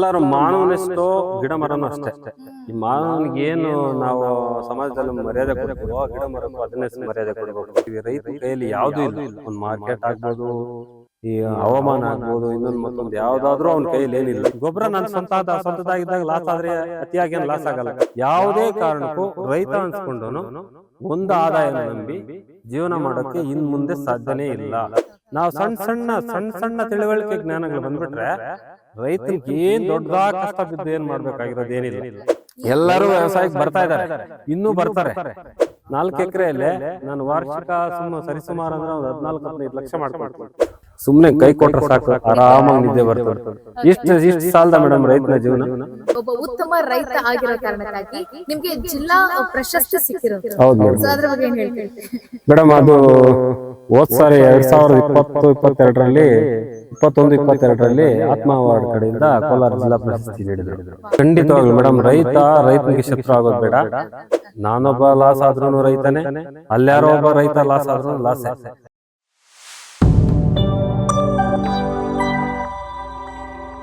ಎಲ್ಲರೂ ಮಾನವನಿಸ್ತೋ ಗಿಡ ಮರನೂ ಅಷ್ಟೇ. ಈ ಮಾನವನಿಗೆ ಏನು ನಾವು ಸಮಾಜದಲ್ಲಿ ಮರ್ಯಾದೆ ಕೊಡ್ತೀವೋ ಗಿಡ ಮರಕ್ಕೂ ಅದನ್ನೇ ಮರ್ಯಾದೆ ಕೊಡಬೇಕು. ಈ ರೈತ ಕೈಯಲ್ಲಿ ಯಾವ್ದು ಇಲ್ಲ. ಒಂದು ಮಾರ್ಕೆಟ್ ಆಗ್ಬೋದು ಈ ಹವಾಮಾನ ಆಗ್ಬೋದು ಇನ್ನೊಂದು ಮತ್ತೊಂದು ಯಾವ್ದಾದ್ರು ಅವ್ನ ಕೈಯಲ್ಲಿ ಏನಿಲ್ಲ. ಗೊಬ್ಬರ ನನ್ನ ಸ್ವಂತ ಸ್ವಂತದಾಗಿದ್ದಾಗ ಲಾಸ್ ಆದ್ರೆ ಅತಿಯಾಗಿ ಏನ್ ಲಾಸ್ ಆಗಲ್ಲ. ಯಾವುದೇ ಕಾರಣಕ್ಕೂ ರೈತ ಅನ್ಸ್ಕೊಂಡನು ಒಂದು ಆದಾಯ ನಂಬಿ ಜೀವನ ಮಾಡೋಕೆ ಇನ್ ಮುಂದೆ ಸಾಧ್ಯನೇ ಇಲ್ಲ. ನಾವು ಸಣ್ಣ ಸಣ್ಣ ಸಣ್ಣ ಸಣ್ಣ ತಿಳುವಳಿಕೆ ಜ್ಞಾನಗಳು ಬಂದ್ಬಿಟ್ರೆ ರೈತನಿಗೆ ಏನ್ ದೊಡ್ಡದಾಗ ಕಷ್ಟ ಬಿದ್ದು ಏನ್ ಮಾಡ್ಬೇಕಾಗಿರೋದು ಏನಿಲ್ಲ. ಎಲ್ಲರೂ ವ್ಯವಸಾಯಕ್ಕೆ ಬರ್ತಾ ಇದ್ದಾರೆ. ಇನ್ನೂ ಬರ್ತಾರೆ. ನಾಲ್ಕು ಎಕರೆಯಲ್ಲೇ ನಾನು ವಾರ್ಷಿಕ ಸುಮ್ಮನೆ ಸರಿಸುಮಾರು ಅಂದ್ರೆ ಒಂದು ಹದಿನಾಲ್ಕು ಹದಿನೈದು ಲಕ್ಷ ಮಾಡ್ಕೊಳ್ತೀನಿ ಸುಮ್ನೆ ಕೈ ಕೊಟ್ರೆ ಸಾಕು. ಆರಾಮಾಗಿ ನಿದ್ದೆ ಬರ್ತದೆ. ಇಷ್ಟು ಇಷ್ಟು ಸಾಲದ ಮೇಡಮ್ ರೈತನ ಜೀವನ. ಒಬ್ಬ ಉತ್ತಮ ರೈತ ಆಗಿರೋ ಕಾರಣಕ್ಕಾಗಿ ನಿಮ್ಗೆ ಜಿಲ್ಲಾ ಪ್ರಶಸ್ತಿ ಸಿಕ್ಕಿರೋದು. ಮೇಡಮ್ ಅದು ಹೋದ್ ಸಾರಿ ಎರಡ್ ಸಾವಿರದ ಇಪ್ಪತ್ತು ಇಪ್ಪತ್ತೆರಡರಲ್ಲಿ ಇಪ್ಪತ್ತೊಂದು, ಇಪ್ಪತ್ತೆರಡರಲ್ಲಿ ಆತ್ಮ ಅವಾರ್ಡ್ ಕಡೆಯಿಂದ ಕೋಲಾರ ಜಿಲ್ಲಾ ಪ್ರಶಸ್ತಿ ನೀಡಿದ್ರು. ಖಂಡಿತವಾಗ್ಲು ಮೇಡಮ್ ರೈತ, ರೈತನಿಗೆ ಶತ್ರು ಆಗೋದು ಬೇಡ. ನಾನೊಬ್ಬ ಲಾಸ್ ಆದ್ರೂ ರೈತನೇ ಅಲ್ಲಾರೋ ಒಬ್ಬ ರೈತ ಲಾಸ್ ಆದ್ರೂ ಲಾಸ್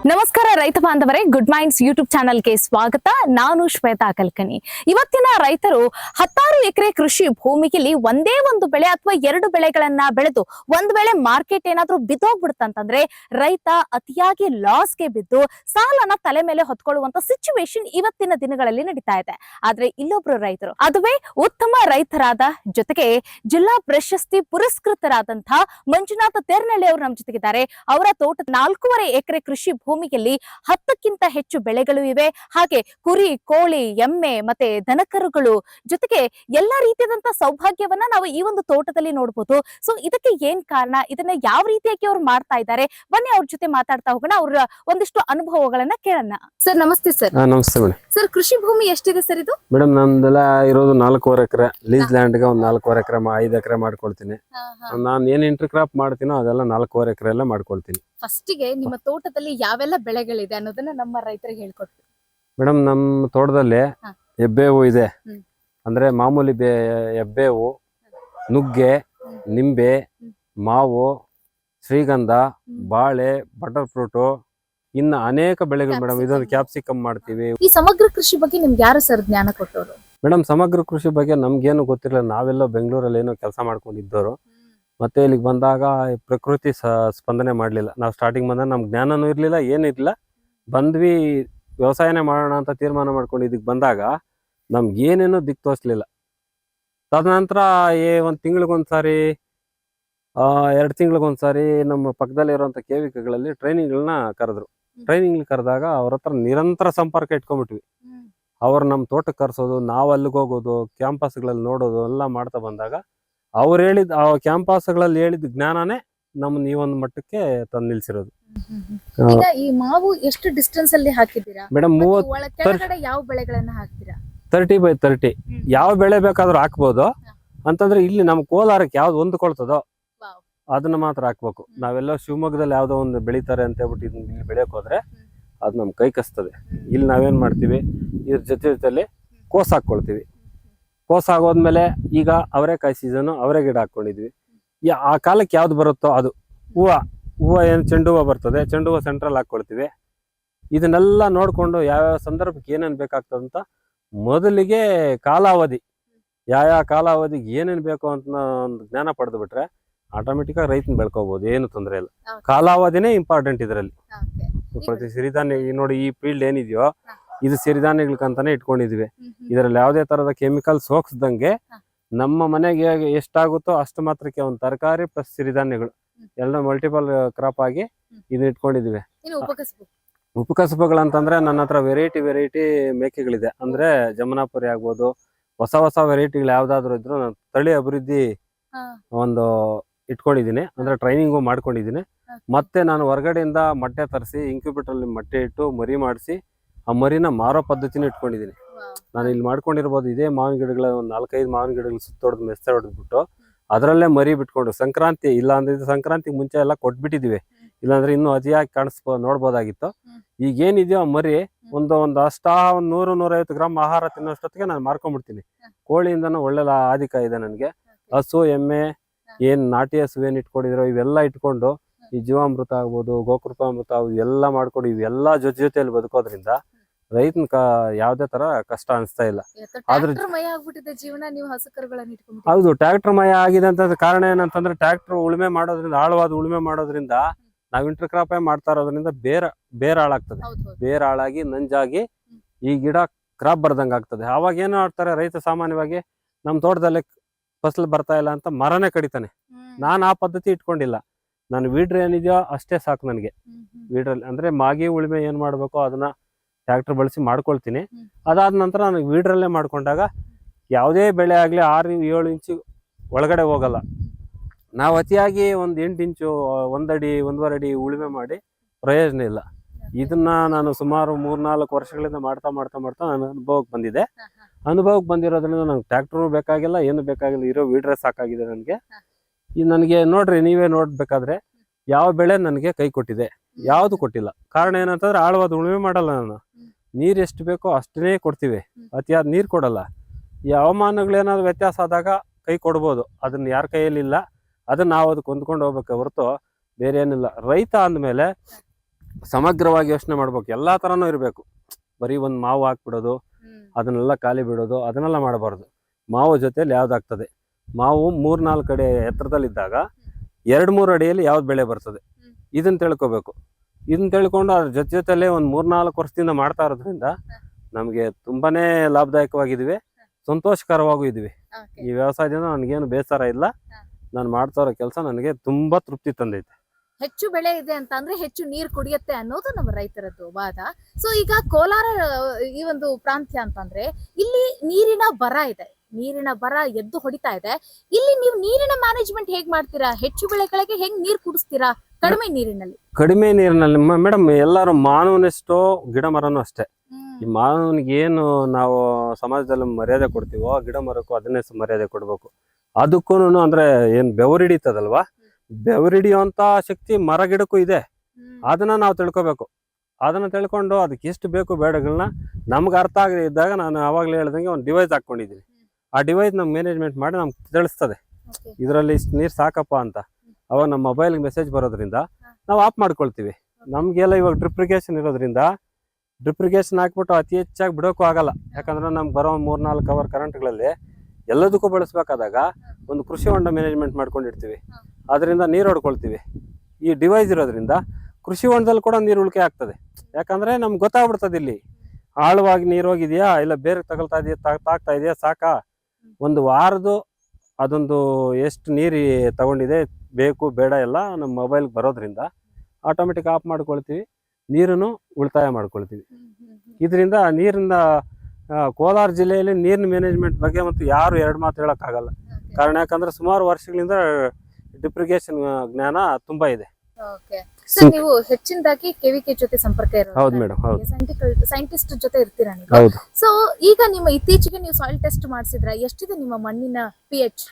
ನಮಸ್ಕಾರ ರೈತ ಬಾಂಧವರೇ ಗುಡ್ ಮೈಂಡ್ಸ್ ಯೂಟ್ಯೂಬ್ ಚಾನಲ್ಗೆ ಸ್ವಾಗತ. ನಾನು ಶ್ವೇತಾ ಕಲ್ಕನಿ. ಇವತ್ತಿನ ರೈತರು ಹತ್ತಾರು ಎಕರೆ ಕೃಷಿ ಭೂಮಿಗೆಲಿ ಒಂದೇ ಒಂದು ಬೆಳೆ ಅಥವಾ ಎರಡು ಬೆಳೆಗಳನ್ನ ಬೆಳೆದು ಒಂದ್ ವೇಳೆ ಮಾರ್ಕೆಟ್ ಏನಾದ್ರೂ ಬಿದ್ದೋಗ್ಬಿಡ್ತಂತಂದ್ರೆ ರೈತ ಅತಿಯಾಗಿ ಲಾಸ್ಗೆ ಬಿದ್ದು ಸಾಲನ ತಲೆ ಮೇಲೆ ಹೊತ್ಕೊಳ್ಳುವಂತ ಸಿಚುವೇಶನ್ ಇವತ್ತಿನ ದಿನಗಳಲ್ಲಿ ನಡೀತಾ ಇದೆ. ಆದ್ರೆ ಇಲ್ಲೊಬ್ರು ರೈತರು, ಅದುವೇ ಉತ್ತಮ ರೈತರಾದ ಜೊತೆಗೆ ಜಿಲ್ಲಾ ಪ್ರಶಸ್ತಿ ಪುರಸ್ಕೃತರಾದಂತಹ ಮಂಜುನಾಥ ತೆರ್ನಳ್ಳಿ ಅವರು ನಮ್ಮ ಜೊತೆಗಿದ್ದಾರೆ. ಅವರ ತೋಟ ನಾಲ್ಕೂವರೆ ಎಕರೆ ಕೃಷಿ ಭೂಮಿಯಲ್ಲಿ ಹತ್ತಕ್ಕಿಂತ ಹೆಚ್ಚು ಬೆಳೆಗಳು ಇವೆ. ಹಾಗೆ ಕುರಿ ಕೋಳಿ ಎಮ್ಮೆ ಮತ್ತೆ ದನಕರುಗಳು ಜೊತೆಗೆ ಎಲ್ಲಾ ರೀತಿಯಾದಂತಹ ಸೌಭಾಗ್ಯವನ್ನ ನಾವು ಈ ಒಂದು ತೋಟದಲ್ಲಿ ನೋಡಬಹುದು ಸೊ ಇದಕ್ಕೆ ಏನ್ ಕಾರಣ? ಇದನ್ನ ಯಾವ ರೀತಿಯಾಗಿ ಅವ್ರು ಮಾಡ್ತಾ ಇದ್ದಾರೆ? ಬನ್ನಿ ಅವ್ರ ಜೊತೆ ಮಾತಾಡ್ತಾ ಹೋಗೋಣ. ಅವ್ರ ಒಂದಿಷ್ಟು ಅನುಭವಗಳನ್ನ ಕೇಳೋಣ. ಸರ್ ನಮಸ್ತೆ ಸರ್. ನಮಸ್ತೆ ಮೇಡಮ್ ಸರ್ ಕೃಷಿ ಭೂಮಿ ಎಷ್ಟಿದೆ ಸರ್ ಇದು? ಮೇಡಮ್ ನಂದೆಲ್ಲ ಇರೋದು ನಾಲ್ಕೂವರೆ ಎಕರೆ. ಲೀಸ್ ಲ್ಯಾಂಡ್ಗೆ ಒಂದು ನಾಲ್ಕೂವರೆ ಎಕರೆ ಐದು ಎಕರೆ ಮಾಡ್ಕೊಳ್ತೀನಿ. ನಾನು ಏನ್ ಇಂಟರ್ ಕ್ರಾಪ್ ಮಾಡ್ತೀನೋ ಅದೆಲ್ಲ ನಾಲ್ಕೂವರೆ ಎಕರೆ ಎಲ್ಲ ಮಾಡ್ಕೊಳ್ತೀನಿ. ಫಸ್ಟ್ಗೆ ನಿಮ್ಮ ತೋಟದಲ್ಲಿ ಯಾವೆಲ್ಲ ಬೆಳೆಗಳಿದೆ ಅನ್ನೋದನ್ನ ನಮ್ಮ ರೈತರಿಗೆ ಹೇಳ್ಕೊಡ್ತೀವಿ ಮೇಡಮ್ ನಮ್ಮ ತೋಟದಲ್ಲಿ ಎಬ್ಬೇವು ಇದೆ. ಅಂದ್ರೆ ಮಾಮೂಲಿ ಬೇ ಹೆಬ್ಬೇವು ನುಗ್ಗೆ ನಿಂಬೆ ಮಾವು ಶ್ರೀಗಂಧ ಬಾಳೆ ಬಟರ್ ಫ್ರೂಟು ಇನ್ನು ಅನೇಕ ಬೆಳೆಗಳು ಮೇಡಮ್ ಇದೊಂದು. ಕ್ಯಾಪ್ಸಿಕಮ್ ಮಾಡ್ತೀವಿ. ಈ ಸಮಗ್ರ ಕೃಷಿ ಬಗ್ಗೆ ನಿಮ್ಗೆ ಯಾರು ಸರ್ ಜ್ಞಾನ ಕೊಟ್ಟವರು? ಮೇಡಮ್ ಸಮಗ್ರ ಕೃಷಿ ಬಗ್ಗೆ ನಮ್ಗೇನು ಗೊತ್ತಿರಲಿಲ್ಲ ನಾವೆಲ್ಲ ಬೆಂಗಳೂರಲ್ಲಿ ಏನೋ ಕೆಲಸ ಮಾಡ್ಕೊಂಡಿದ್ದವರು. ಮತ್ತೆ ಇಲ್ಲಿಗೆ ಬಂದಾಗ ಪ್ರಕೃತಿ ಸ್ಪಂದನೆ ಮಾಡಲಿಲ್ಲ. ನಾವು ಸ್ಟಾರ್ಟಿಂಗ್ ಬಂದಾಗ ನಮ್ಗೆ ಜ್ಞಾನನೂ ಇರಲಿಲ್ಲ ಏನಿರಲಿಲ್ಲ ಬಂದ್ವಿ ವ್ಯವಸಾಯನೇ ಮಾಡೋಣ ಅಂತ ತೀರ್ಮಾನ ಮಾಡ್ಕೊಂಡು ಇದಕ್ಕೆ ಬಂದಾಗ ನಮ್ಗೆ ಏನೇನೋ ದಿಕ್ಕು ತೋರಿಸ್ಲಿಲ್ಲ. ತದನಂತರ ಏ ಒಂದು ತಿಂಗಳಿಗೊಂದ್ಸಾರಿ ಎರಡು ತಿಂಗಳಿಗೊಂದ್ಸಾರಿ ನಮ್ಮ ಪಕ್ಕದಲ್ಲಿರುವಂಥ ಕೇವಿಕೆಗಳಲ್ಲಿ ಟ್ರೈನಿಂಗ್ಗಳನ್ನ ಕರೆದ್ರು. ಟ್ರೈನಿಂಗ್ ಕರೆದಾಗ ಅವ್ರ ಹತ್ರ ನಿರಂತರ ಸಂಪರ್ಕ ಇಟ್ಕೊಂಡ್ಬಿಟ್ವಿ ಅವ್ರು ನಮ್ಮ ತೋಟಕ್ಕೆ ಕರ್ಸೋದು ನಾವು ಅಲ್ಲಿಗೆ ಹೋಗೋದು ಕ್ಯಾಂಪಸ್ಗಳಲ್ಲಿ ನೋಡೋದು ಎಲ್ಲ ಮಾಡ್ತಾ ಬಂದಾಗ ಅವ್ರು ಹೇಳಿದ ಆ ಕ್ಯಾಂಪಸ್ಗಳಲ್ಲಿ ಹೇಳಿದ ಜ್ಞಾನನೇ ನಮ್ಮನ್ನ ಈ ಒಂದು ಮಟ್ಟಕ್ಕೆ ತಂದು ನಿಲ್ಸಿರೋದು. ಈ ಮಾವು ಎಷ್ಟು ಡಿಸ್ಟೆನ್ಸ್ ಅಲ್ಲಿ ಹಾಕಿದ್ದೀರಾ ಮೇಡಮ್ ಮೂವತ್ತು ಯಾವ ಬೆಳೆಗಳನ್ನ ಹಾಕ್ತೀರಾ? Thirty by thirty. ಯಾವ ಬೆಳೆ ಬೇಕಾದ್ರೂ ಹಾಕ್ಬೋದು. ಅಂತಂದ್ರೆ ಇಲ್ಲಿ ನಮ್ಮ ಕೋಲಾರಕ್ಕೆ ಯಾವ್ದು ಹೊಂದ್ಕೊಳ್ತದೋ. ಅದನ್ನ ಮಾತ್ರ ಹಾಕ್ಬೇಕು. ನಾವೆಲ್ಲ ಶಿವಮೊಗ್ಗದಲ್ಲಿ ಯಾವ್ದೋ ಒಂದು ಬೆಳಿತಾರೆ ಅಂತ ಹೇಳ್ಬಿಟ್ಟು ಇದನ್ನ ಇಲ್ಲಿ ಬೆಳೆಯಕ್ ಹೋದ್ರೆ ಅದು ನಮ್ ಕೈ ಕಸ್ತದೆ ಇಲ್ಲಿ ನಾವೇನ್ ಮಾಡ್ತೀವಿ? ಇದ್ರ ಜೊತೆ ಜೊತೆಲಿ ಕೋಸ್ ಹಾಕೊಳ್ತೀವಿ ಕೋಸ್ ಆಗೋದ್ಮೇಲೆ ಈಗ ಅವರೆಕಾಯಿ ಸೀಸನ್ ಅವರೆ ಗಿಡ ಹಾಕೊಂಡಿದ್ವಿ ಯಾ- ಆ ಕಾಲಕ್ಕೆ ಯಾವ್ದು ಬರುತ್ತೋ ಅದು. ಹೂವು ಹೂವು ಏನು ಚೆಂಡು ಹೂವು ಬರ್ತದೆ ಚೆಂಡು ಹೂವು ಸೆಂಟ್ರಲ್ ಹಾಕೊಳ್ತೀವಿ ಇದನ್ನೆಲ್ಲ ನೋಡ್ಕೊಂಡು ಯಾವ್ಯಾವ ಸಂದರ್ಭಕ್ಕೆ ಏನೇನು ಬೇಕಾಗ್ತದಂತ ಮೊದಲಿಗೆ ಕಾಲಾವಧಿ. ಯಾವ ಯಾವ ಕಾಲಾವಧಿಗೆ ಏನೇನು ಬೇಕು ಅಂತ ಒಂದು ಜ್ಞಾನ ಪಡೆದು ಬಿಟ್ರೆ ಆಟೋಮೆಟಿಕ್ ಆಗಿ ರೈತನ ಬೆಳ್ಕೋಬಹುದು ಏನು ತೊಂದರೆ ಇಲ್ಲ. ಕಾಲಾವಧಿನೇ ಇಂಪಾರ್ಟೆಂಟ್ ಇದರಲ್ಲಿ. ಪ್ರತಿ ಸಿರಿಧಾನ್ಯ ಈ ನೋಡಿ ಈ ಫೀಲ್ಡ್ ಏನಿದೆಯೋ. ಇದು ಸಿರಿಧಾನ್ಯಗಳಕ್ಕಂತಾನೆ ಇಟ್ಕೊಂಡಿದ್ವಿ. ಇದರಲ್ಲಿ ಯಾವುದೇ ತರದ ಕೆಮಿಕಲ್ ಸೋಕ್ಸ್ದಂಗೆ. ನಮ್ಮ ಮನೆಗೆ ಎಷ್ಟಾಗುತ್ತೋ ಅಷ್ಟು ಮಾತ್ರಕ್ಕೆ ಒಂದು ತರಕಾರಿ ಪ್ಲಸ್ ಸಿರಿಧಾನ್ಯಗಳು. ಎಲ್ಲ ಮಲ್ಟಿಪಲ್ ಕ್ರಾಪ್ ಆಗಿ. ಇದನ್ನ ಇಟ್ಕೊಂಡಿದ್ವಿ. ಉಪಕಸಬುಗಳಂತಂದ್ರೆ ನನ್ನ ಹತ್ರ ವೆರೈಟಿ ವೆರೈಟಿ ಮೇಕೆಗಳಿದೆ. ಅಂದ್ರೆ ಜಮುನಾಪುರಿ ಆಗ್ಬೋದು ಹೊಸ ಹೊಸ ವೆರೈಟಿಗಳು ಯಾವ್ದಾದ್ರು ಇದ್ರು ತಳಿ ಅಭಿವೃದ್ಧಿ ಒಂದು ಇಟ್ಕೊಂಡಿದ್ದೀನಿ. ಅಂದರೆ ಟ್ರೈನಿಂಗು ಮಾಡ್ಕೊಂಡಿದ್ದೀನಿ. ಮತ್ತೆ ನಾನು ಹೊರಗಡೆಯಿಂದ ಮೊಟ್ಟೆ ತರಿಸಿ ಅಲ್ಲಿ ಮೊಟ್ಟೆ ಇಟ್ಟು ಮರಿ ಮಾಡಿಸಿ ಆ ಮರಿನ ಮಾರೋ ಪದ್ಧತಿನೂ ಇಟ್ಕೊಂಡಿದ್ದೀನಿ. ನಾನು ಇಲ್ಲಿ ಮಾಡ್ಕೊಂಡಿರ್ಬೋದು ಇದೇ ಮಾವಿನ ಗಿಡಗಳ ಒಂದು ನಾಲ್ಕೈದು ಮಾವಿನ ಗಿಡಗಳು ಸುತ್ತೋಡ್ದು ಮೆಸ್ತೆ ಹೊಡೆದ್ಬಿಟ್ಟು ಅದರಲ್ಲೇ ಮರಿ ಬಿಟ್ಕೊಂಡು ಸಂಕ್ರಾಂತಿ ಇಲ್ಲ ಅಂದ್ರೆ ಸಂಕ್ರಾಂತಿಗೆ ಮುಂಚೆ ಎಲ್ಲ ಕೊಟ್ಬಿಟ್ಟಿದೀವಿ. ಇಲ್ಲಾಂದ್ರೆ ಇನ್ನೂ ಅತಿಯಾಗಿ ಕಾಣಿಸ್ಬೋ ನೋಡ್ಬೋದಾಗಿತ್ತು. ಈಗ ಏನಿದೆಯೋ ಆ ಮರಿ ಒಂದು ಒಂದು ಅಷ್ಟ ಒಂದು ನೂರು ನೂರೈವತ್ತು ಗ್ರಾಮ್ ಆಹಾರ ತಿನ್ನೋಷ್ಟೊತ್ತಿಗೆ ನಾನು ಮಾರ್ಕೊಂಡ್ಬಿಡ್ತೀನಿ ಕೋಳಿಯಿಂದನೂ ಒಳ್ಳೆ ಆಧಿಕ ಆದಿಕ ಇದೆ ನನಗೆ. ಹಸು ಎಮ್ಮೆ ಏನ್ ನಾಟಿ ಹಸು ಏನ್ ಇಟ್ಕೊಂಡಿದ್ರು ಇವೆಲ್ಲ ಇಟ್ಕೊಂಡು ಈ ಜೀವಾಮೃತ ಆಗ್ಬೋದು ಗೋಕೃಪಾಮೃತ ಇವೆಲ್ಲ ಎಲ್ಲ ಮಾಡ್ಕೊಂಡು ಇವೆಲ್ಲ ಜೊತೆ ಜೊತೆಯಲ್ಲಿ ಬದುಕೋದ್ರಿಂದ ರೈತನ ಕ ಯಾವುದೇ ತರ ಕಷ್ಟ ಅನಿಸ್ತಾ ಇಲ್ಲ. ಆದ್ರೆ- ಹೌದು ಟ್ರ್ಯಾಕ್ಟರ್ ಮಯ ಆಗಿದೆ ಅಂತ ಕಾರಣ ಏನಂತಂದ್ರೆ ಟ್ರ್ಯಾಕ್ಟರ್ ಉಳುಮೆ ಮಾಡೋದ್ರಿಂದ ಆಳವಾದ ಉಳುಮೆ ಮಾಡೋದ್ರಿಂದ ನಾವ್ ಇಂಟರ್ ಕ್ರಾಪ್ ಮಾಡ್ತಾ ಇರೋದ್ರಿಂದ ಬೇರ ಬೇರ ಹಾಳಾಗ್ತದೆ. ಬೇರ ಹಾಳಾಗಿ ನಂಜಾಗಿ ಈ ಗಿಡ ಕ್ರಾಪ್ ಬರ್ದಂಗ ಆಗ್ತದೆ ಅವಾಗ ಏನು ಮಾಡ್ತಾರೆ ರೈತ ಸಾಮಾನ್ಯವಾಗಿ ನಮ್ಮ ತೋಟದಲ್ಲಿ ಫಸಲು ಬರ್ತಾ ಇಲ್ಲ ಅಂತ ಮರನೇ ಕಡಿತಾನೆ. ನಾನು ಆ ಪದ್ಧತಿ ಇಟ್ಕೊಂಡಿಲ್ಲ ನಾನು ವೀಡ್ರ್ ಏನಿದೆಯೋ ಅಷ್ಟೇ ಸಾಕು ನನಗೆ. ವೀಡ್ರಲ್ಲಿ ಅಂದ್ರೆ ಮಾಗಿ ಉಳಿಮೆ ಏನ್ ಮಾಡ್ಬೇಕು ಅದನ್ನ ಟ್ರ್ಯಾಕ್ಟರ್ ಬಳಸಿ ಮಾಡ್ಕೊಳ್ತೀನಿ. ಅದಾದ ನಂತರ ನನಗೆ ವೀಡ್ರಲ್ಲೇ ಮಾಡ್ಕೊಂಡಾಗ ಯಾವುದೇ ಬೆಳೆ ಆಗಲಿ ಆರು ಏಳು ಇಂಚು ಒಳಗಡೆ ಹೋಗಲ್ಲ ನಾವು ಅತಿಯಾಗಿ ಒಂದು ಎಂಟು ಇಂಚು ಒಂದಡಿ ಒಂದೂವರೆ ಅಡಿ ಉಳುಮೆ ಮಾಡಿ ಪ್ರಯೋಜನ ಇಲ್ಲ ಇದನ್ನ ನಾನು ಸುಮಾರು ಮೂರ್ನಾಲ್ಕು ವರ್ಷಗಳಿಂದ ಮಾಡ್ತಾ ಮಾಡ್ತಾ ಮಾಡ್ತಾ ನನ್ನ ಅನುಭವಕ್ಕೆ ಬಂದಿದೆ. ಅನುಭವಕ್ಕೆ ಬಂದಿರೋದ್ರಿಂದ ನಂಗೆ ಟ್ರ್ಯಾಕ್ಟರ್ ಬೇಕಾಗಿಲ್ಲ ಏನು ಬೇಕಾಗಿಲ್ಲ ಇರೋ ವೀಡ್ರೆ ಸಾಕಾಗಿದೆ ನನಗೆ. ಈ ನನಗೆ ನೋಡ್ರಿ ನೀವೇ ನೋಡ್ಬೇಕಾದ್ರೆ ಯಾವ ಬೆಳೆ ನನಗೆ ಕೈ ಕೊಟ್ಟಿದೆ. ಯಾವುದು ಕೊಟ್ಟಿಲ್ಲ. ಕಾರಣ ಏನಂತಂದ್ರೆ ಆಳವಾದ ಉಳುಮೆ ಮಾಡಲ್ಲ ನಾನು. ನೀರು ಎಷ್ಟು ಬೇಕೋ ಅಷ್ಟನ್ನೇ ಕೊಡ್ತೀವಿ. ಅತಿಯಾದ ನೀರು ಕೊಡಲ್ಲ. ಈ ಹವಾಮಾನಗಳೇನಾದ್ರು ವ್ಯತ್ಯಾಸ ಆದಾಗ ಕೈ ಕೊಡ್ಬೋದು. ಅದನ್ನ ಯಾರ ಕೈಯಲ್ಲಿ ಇಲ್ಲ. ಅದನ್ನ ನಾವು ಅದಕ್ಕೆ ಹೊಂದ್ಕೊಂಡು ಹೋಗ್ಬೇಕು ಹೊರತು ಬೇರೆ ಏನಿಲ್ಲ. ರೈತ ಅಂದಮೇಲೆ ಸಮಗ್ರವಾಗಿ ಯೋಚನೆ ಮಾಡ್ಬೇಕು. ಎಲ್ಲಾ ಥರನೂ ಇರಬೇಕು. ಬರೀ ಒಂದು ಮಾವು ಹಾಕ್ಬಿಡೋದು. ಅದನ್ನೆಲ್ಲ ಖಾಲಿ ಬಿಡೋದು ಅದನ್ನೆಲ್ಲ ಮಾಡಬಾರ್ದು. ಮಾವು ಜೊತೆಯಲ್ಲಿ ಯಾವ್ದಾಗ್ತದೆ? ಮಾವು ಮೂರ್ನಾಲ್ಕು ಕಡೆ ಎತ್ತರದಲ್ಲಿದ್ದಾಗ ಎರಡು ಮೂರು ಅಡಿಯಲ್ಲಿ ಯಾವ್ದು ಬೆಳೆ ಬರ್ತದೆ. ಇದನ್ನ ತಿಳ್ಕೊಬೇಕು. ಇದನ್ನ ತಿಳ್ಕೊಂಡು ಅದ್ರ ಜೊತೆ ಜೊತೆಲೇ ಒಂದು ಮೂರ್ನಾಲ್ಕು ವರ್ಷದಿಂದ ಮಾಡ್ತಾ ಇರೋದ್ರಿಂದ ನಮಗೆ ತುಂಬಾನೇ ಲಾಭದಾಯಕವಾಗಿದ್ವಿ ಸಂತೋಷಕರವಾಗೂ ಇದ್ವಿ. ಈ ವ್ಯವಸಾಯದಿಂದ ನನಗೇನು ಬೇಸರ ಇಲ್ಲ. ನಾನು ಮಾಡ್ತಾ ಇರೋ ಕೆಲಸ ನನಗೆ ತುಂಬಾ ತೃಪ್ತಿ ತಂದೈತೆ. ಹೆಚ್ಚು ಬೆಳೆ ಇದೆ ಅಂತ ಅಂದ್ರೆ ಹೆಚ್ಚು ನೀರು ಕುಡಿಯುತ್ತೆ ಅನ್ನೋದು ನಮ್ಮ ರೈತರದ್ದು ವಾದ. ಸೊ ಈಗ ಕೋಲಾರ ಈ ಒಂದು ಪ್ರಾಂತ್ಯ ಅಂತಂದ್ರೆ ಇಲ್ಲಿ ನೀರಿನ ಬರ ಇದೆ. ನೀರಿನ ಬರ ಎದ್ದು ಹೊಡಿತಾ ಇದೆ. ಇಲ್ಲಿ ನೀವು ನೀರಿನ ಮ್ಯಾನೇಜ್ಮೆಂಟ್ ಹೇಗ್ ಮಾಡ್ತೀರಾ? ಹೆಚ್ಚು ಬೆಳೆಗಳಿಗೆ ಹೆಂಗ್ ನೀರ್ ಕುಡಿಸ್ತೀರಾ? ಕಡಿಮೆ ನೀರಿನಲ್ಲಿ. ಕಡಿಮೆ ನೀರಿನಲ್ಲಿ. ಮೇಡಮ್ ಎಲ್ಲರೂ ಮಾನವನೆಷ್ಟೋ ಗಿಡ ಮರನು ಅಷ್ಟೇ ಈ ಮಾನವನಿಗೆ ಏನು ನಾವು ಸಮಾಜದಲ್ಲಿ ಮರ್ಯಾದೆ ಕೊಡ್ತೀವೋ ಗಿಡ ಮರಕ್ಕೂ ಅದನ್ನೇ ಮರ್ಯಾದೆ ಕೊಡ್ಬೇಕು. ಅದಕ್ಕೂ ಅಂದ್ರೆ ಏನ್ ಬೆವರಿಡಿತದಲ್ವಾ? ಬೆವರಿಡಿಯುವಂತ ಶಕ್ತಿ ಮರ ಗಿಡಕ್ಕೂ ಇದೆ. ಅದನ್ನ ನಾವು ತಿಳ್ಕೊಬೇಕು. ಅದನ್ನ ತಿಳ್ಕೊಂಡು ಅದಕ್ಕೆ ಎಷ್ಟು ಬೇಕು ಬೇಡಗಳನ್ನ ನಮ್ಗೆ ಅರ್ಥ ಆಗದೆ ಇದ್ದಾಗ ನಾನು ಆವಾಗಲೇ ಹೇಳ್ದಂಗೆ ಒಂದು ಡಿವೈಸ್ ಹಾಕೊಂಡಿದ್ದೀನಿ ಆ ಡಿವೈಸ್ ನಮ್ಗೆ ಮ್ಯಾನೇಜ್ಮೆಂಟ್ ಮಾಡಿ ನಮ್ಗೆ ತಿಳಿಸ್ತದೆ. ಇದರಲ್ಲಿ ಇಷ್ಟು ನೀರು ಸಾಕಪ್ಪ ಅಂತ. ಅವಾಗ ನಮ್ಮ ಮೊಬೈಲ್ಗೆ ಮೆಸೇಜ್ ಬರೋದ್ರಿಂದ ನಾವು ಆಫ್ ಮಾಡ್ಕೊಳ್ತೀವಿ. ನಮಗೆಲ್ಲ ಇವಾಗ ಡ್ರಿಪ್ರಿಗೇಷನ್ ಇರೋದ್ರಿಂದ ಡ್ರಿಪ್ರಿಗೇಷನ್ ಹಾಕ್ಬಿಟ್ಟು ಅತಿ ಹೆಚ್ಚಾಗಿ ಬಿಡೋಕ್ಕೂ ಆಗಲ್ಲ. ಯಾಕಂದ್ರೆ ನಮ್ಗೆ ಬರೋ ಮೂರ್ನಾಲ್ಕು ಅವರ್ ಕರೆಂಟ್ಗಳಲ್ಲಿ ಎಲ್ಲದಕ್ಕೂ ಬಳಸಬೇಕಾದಾಗ ಒಂದು ಕೃಷಿ ಹೊಂಡ ಮ್ಯಾನೇಜ್ಮೆಂಟ್ ಮಾಡ್ಕೊಂಡಿರ್ತೀವಿ. ಅದರಿಂದ ನೀರು ಹೊಡ್ಕೊಳ್ತೀವಿ. ಈ ಡಿವೈಸ್ ಇರೋದ್ರಿಂದ ಕೃಷಿ ಹೊಂಡದಲ್ಲಿ ಕೂಡ ನೀರು ಉಳಿಕೆ ಆಗ್ತದೆ. ಯಾಕಂದ್ರೆ ನಮ್ಗೆ ಗೊತ್ತಾಗ್ಬಿಡ್ತದೆ ಇಲ್ಲಿ. ಆಳವಾಗಿ ನೀರು ಹೋಗಿದೆಯಾ? ಇಲ್ಲ ಬೇರೆ ತಗೊಳ್ತಾ ಇದೆಯಾ? ತಾಗ್ತಾ ಇದೆಯಾ? ಸಾಕ? ಒಂದು ವಾರದ್ದು ಅದೊಂದು ಎಷ್ಟು ನೀರು ತಗೊಂಡಿದೆ? ಬೇಕು ಬೇಡ ಎಲ್ಲ ನಮ್ಮ ಮೊಬೈಲ್ಗೆ ಬರೋದ್ರಿಂದ ಆಟೋಮೆಟಿಕ್ ಆಫ್ ಮಾಡ್ಕೊಳ್ತೀವಿ. ನೀರನ್ನು ಉಳಿತಾಯ ಮಾಡ್ಕೊಳ್ತೀವಿ. ಇದರಿಂದ ನೀರಿನ ಆ, ಕೋಲಾರ ಜಿಲ್ಲೆಯಲ್ಲಿ ನೀರಿನ ಮ್ಯಾನೇಜ್ಮೆಂಟ್ ಬಗ್ಗೆ ಮತ್ತು ಯಾರು ಎರಡು ಮಾತು ಹೇಳೋಕ್ಕಾಗಲ್ಲ. ಕಾರಣ ಯಾಕಂದ್ರೆ ಸುಮಾರು ವರ್ಷಗಳಿಂದ ಡಿಪ್ರಿಗೇಷನ್ ಜ್ಞಾನ ತುಂಬಾ ಇದೆ. ಸರ್ ನೀವು ಹೆಚ್ಚಿನದಾಗಿ ಕೆವಿಕೆ ಜೊತೆ ಸಂಪರ್ಕ ಹೌದು ಮೇಡಮ್ ಹೌದು. ಸೈಂಟಿಸ್ಟ್ ಜೊತೆ ಇರ್ತೀರಾ ನೀವು? ಹೌದು. ಸೊ ಈಗ ನಿಮ್ಮ ಇತ್ತೀಚೆಗೆ ನೀವು ಸಾಯಿಲ್ ಟೆಸ್ಟ್ ಮಾಡಿಸಿದ್ರ ಎಷ್ಟಿದೆ ನಿಮ್ಮ ಮಣ್ಣಿನ ಪಿ ಎಚ್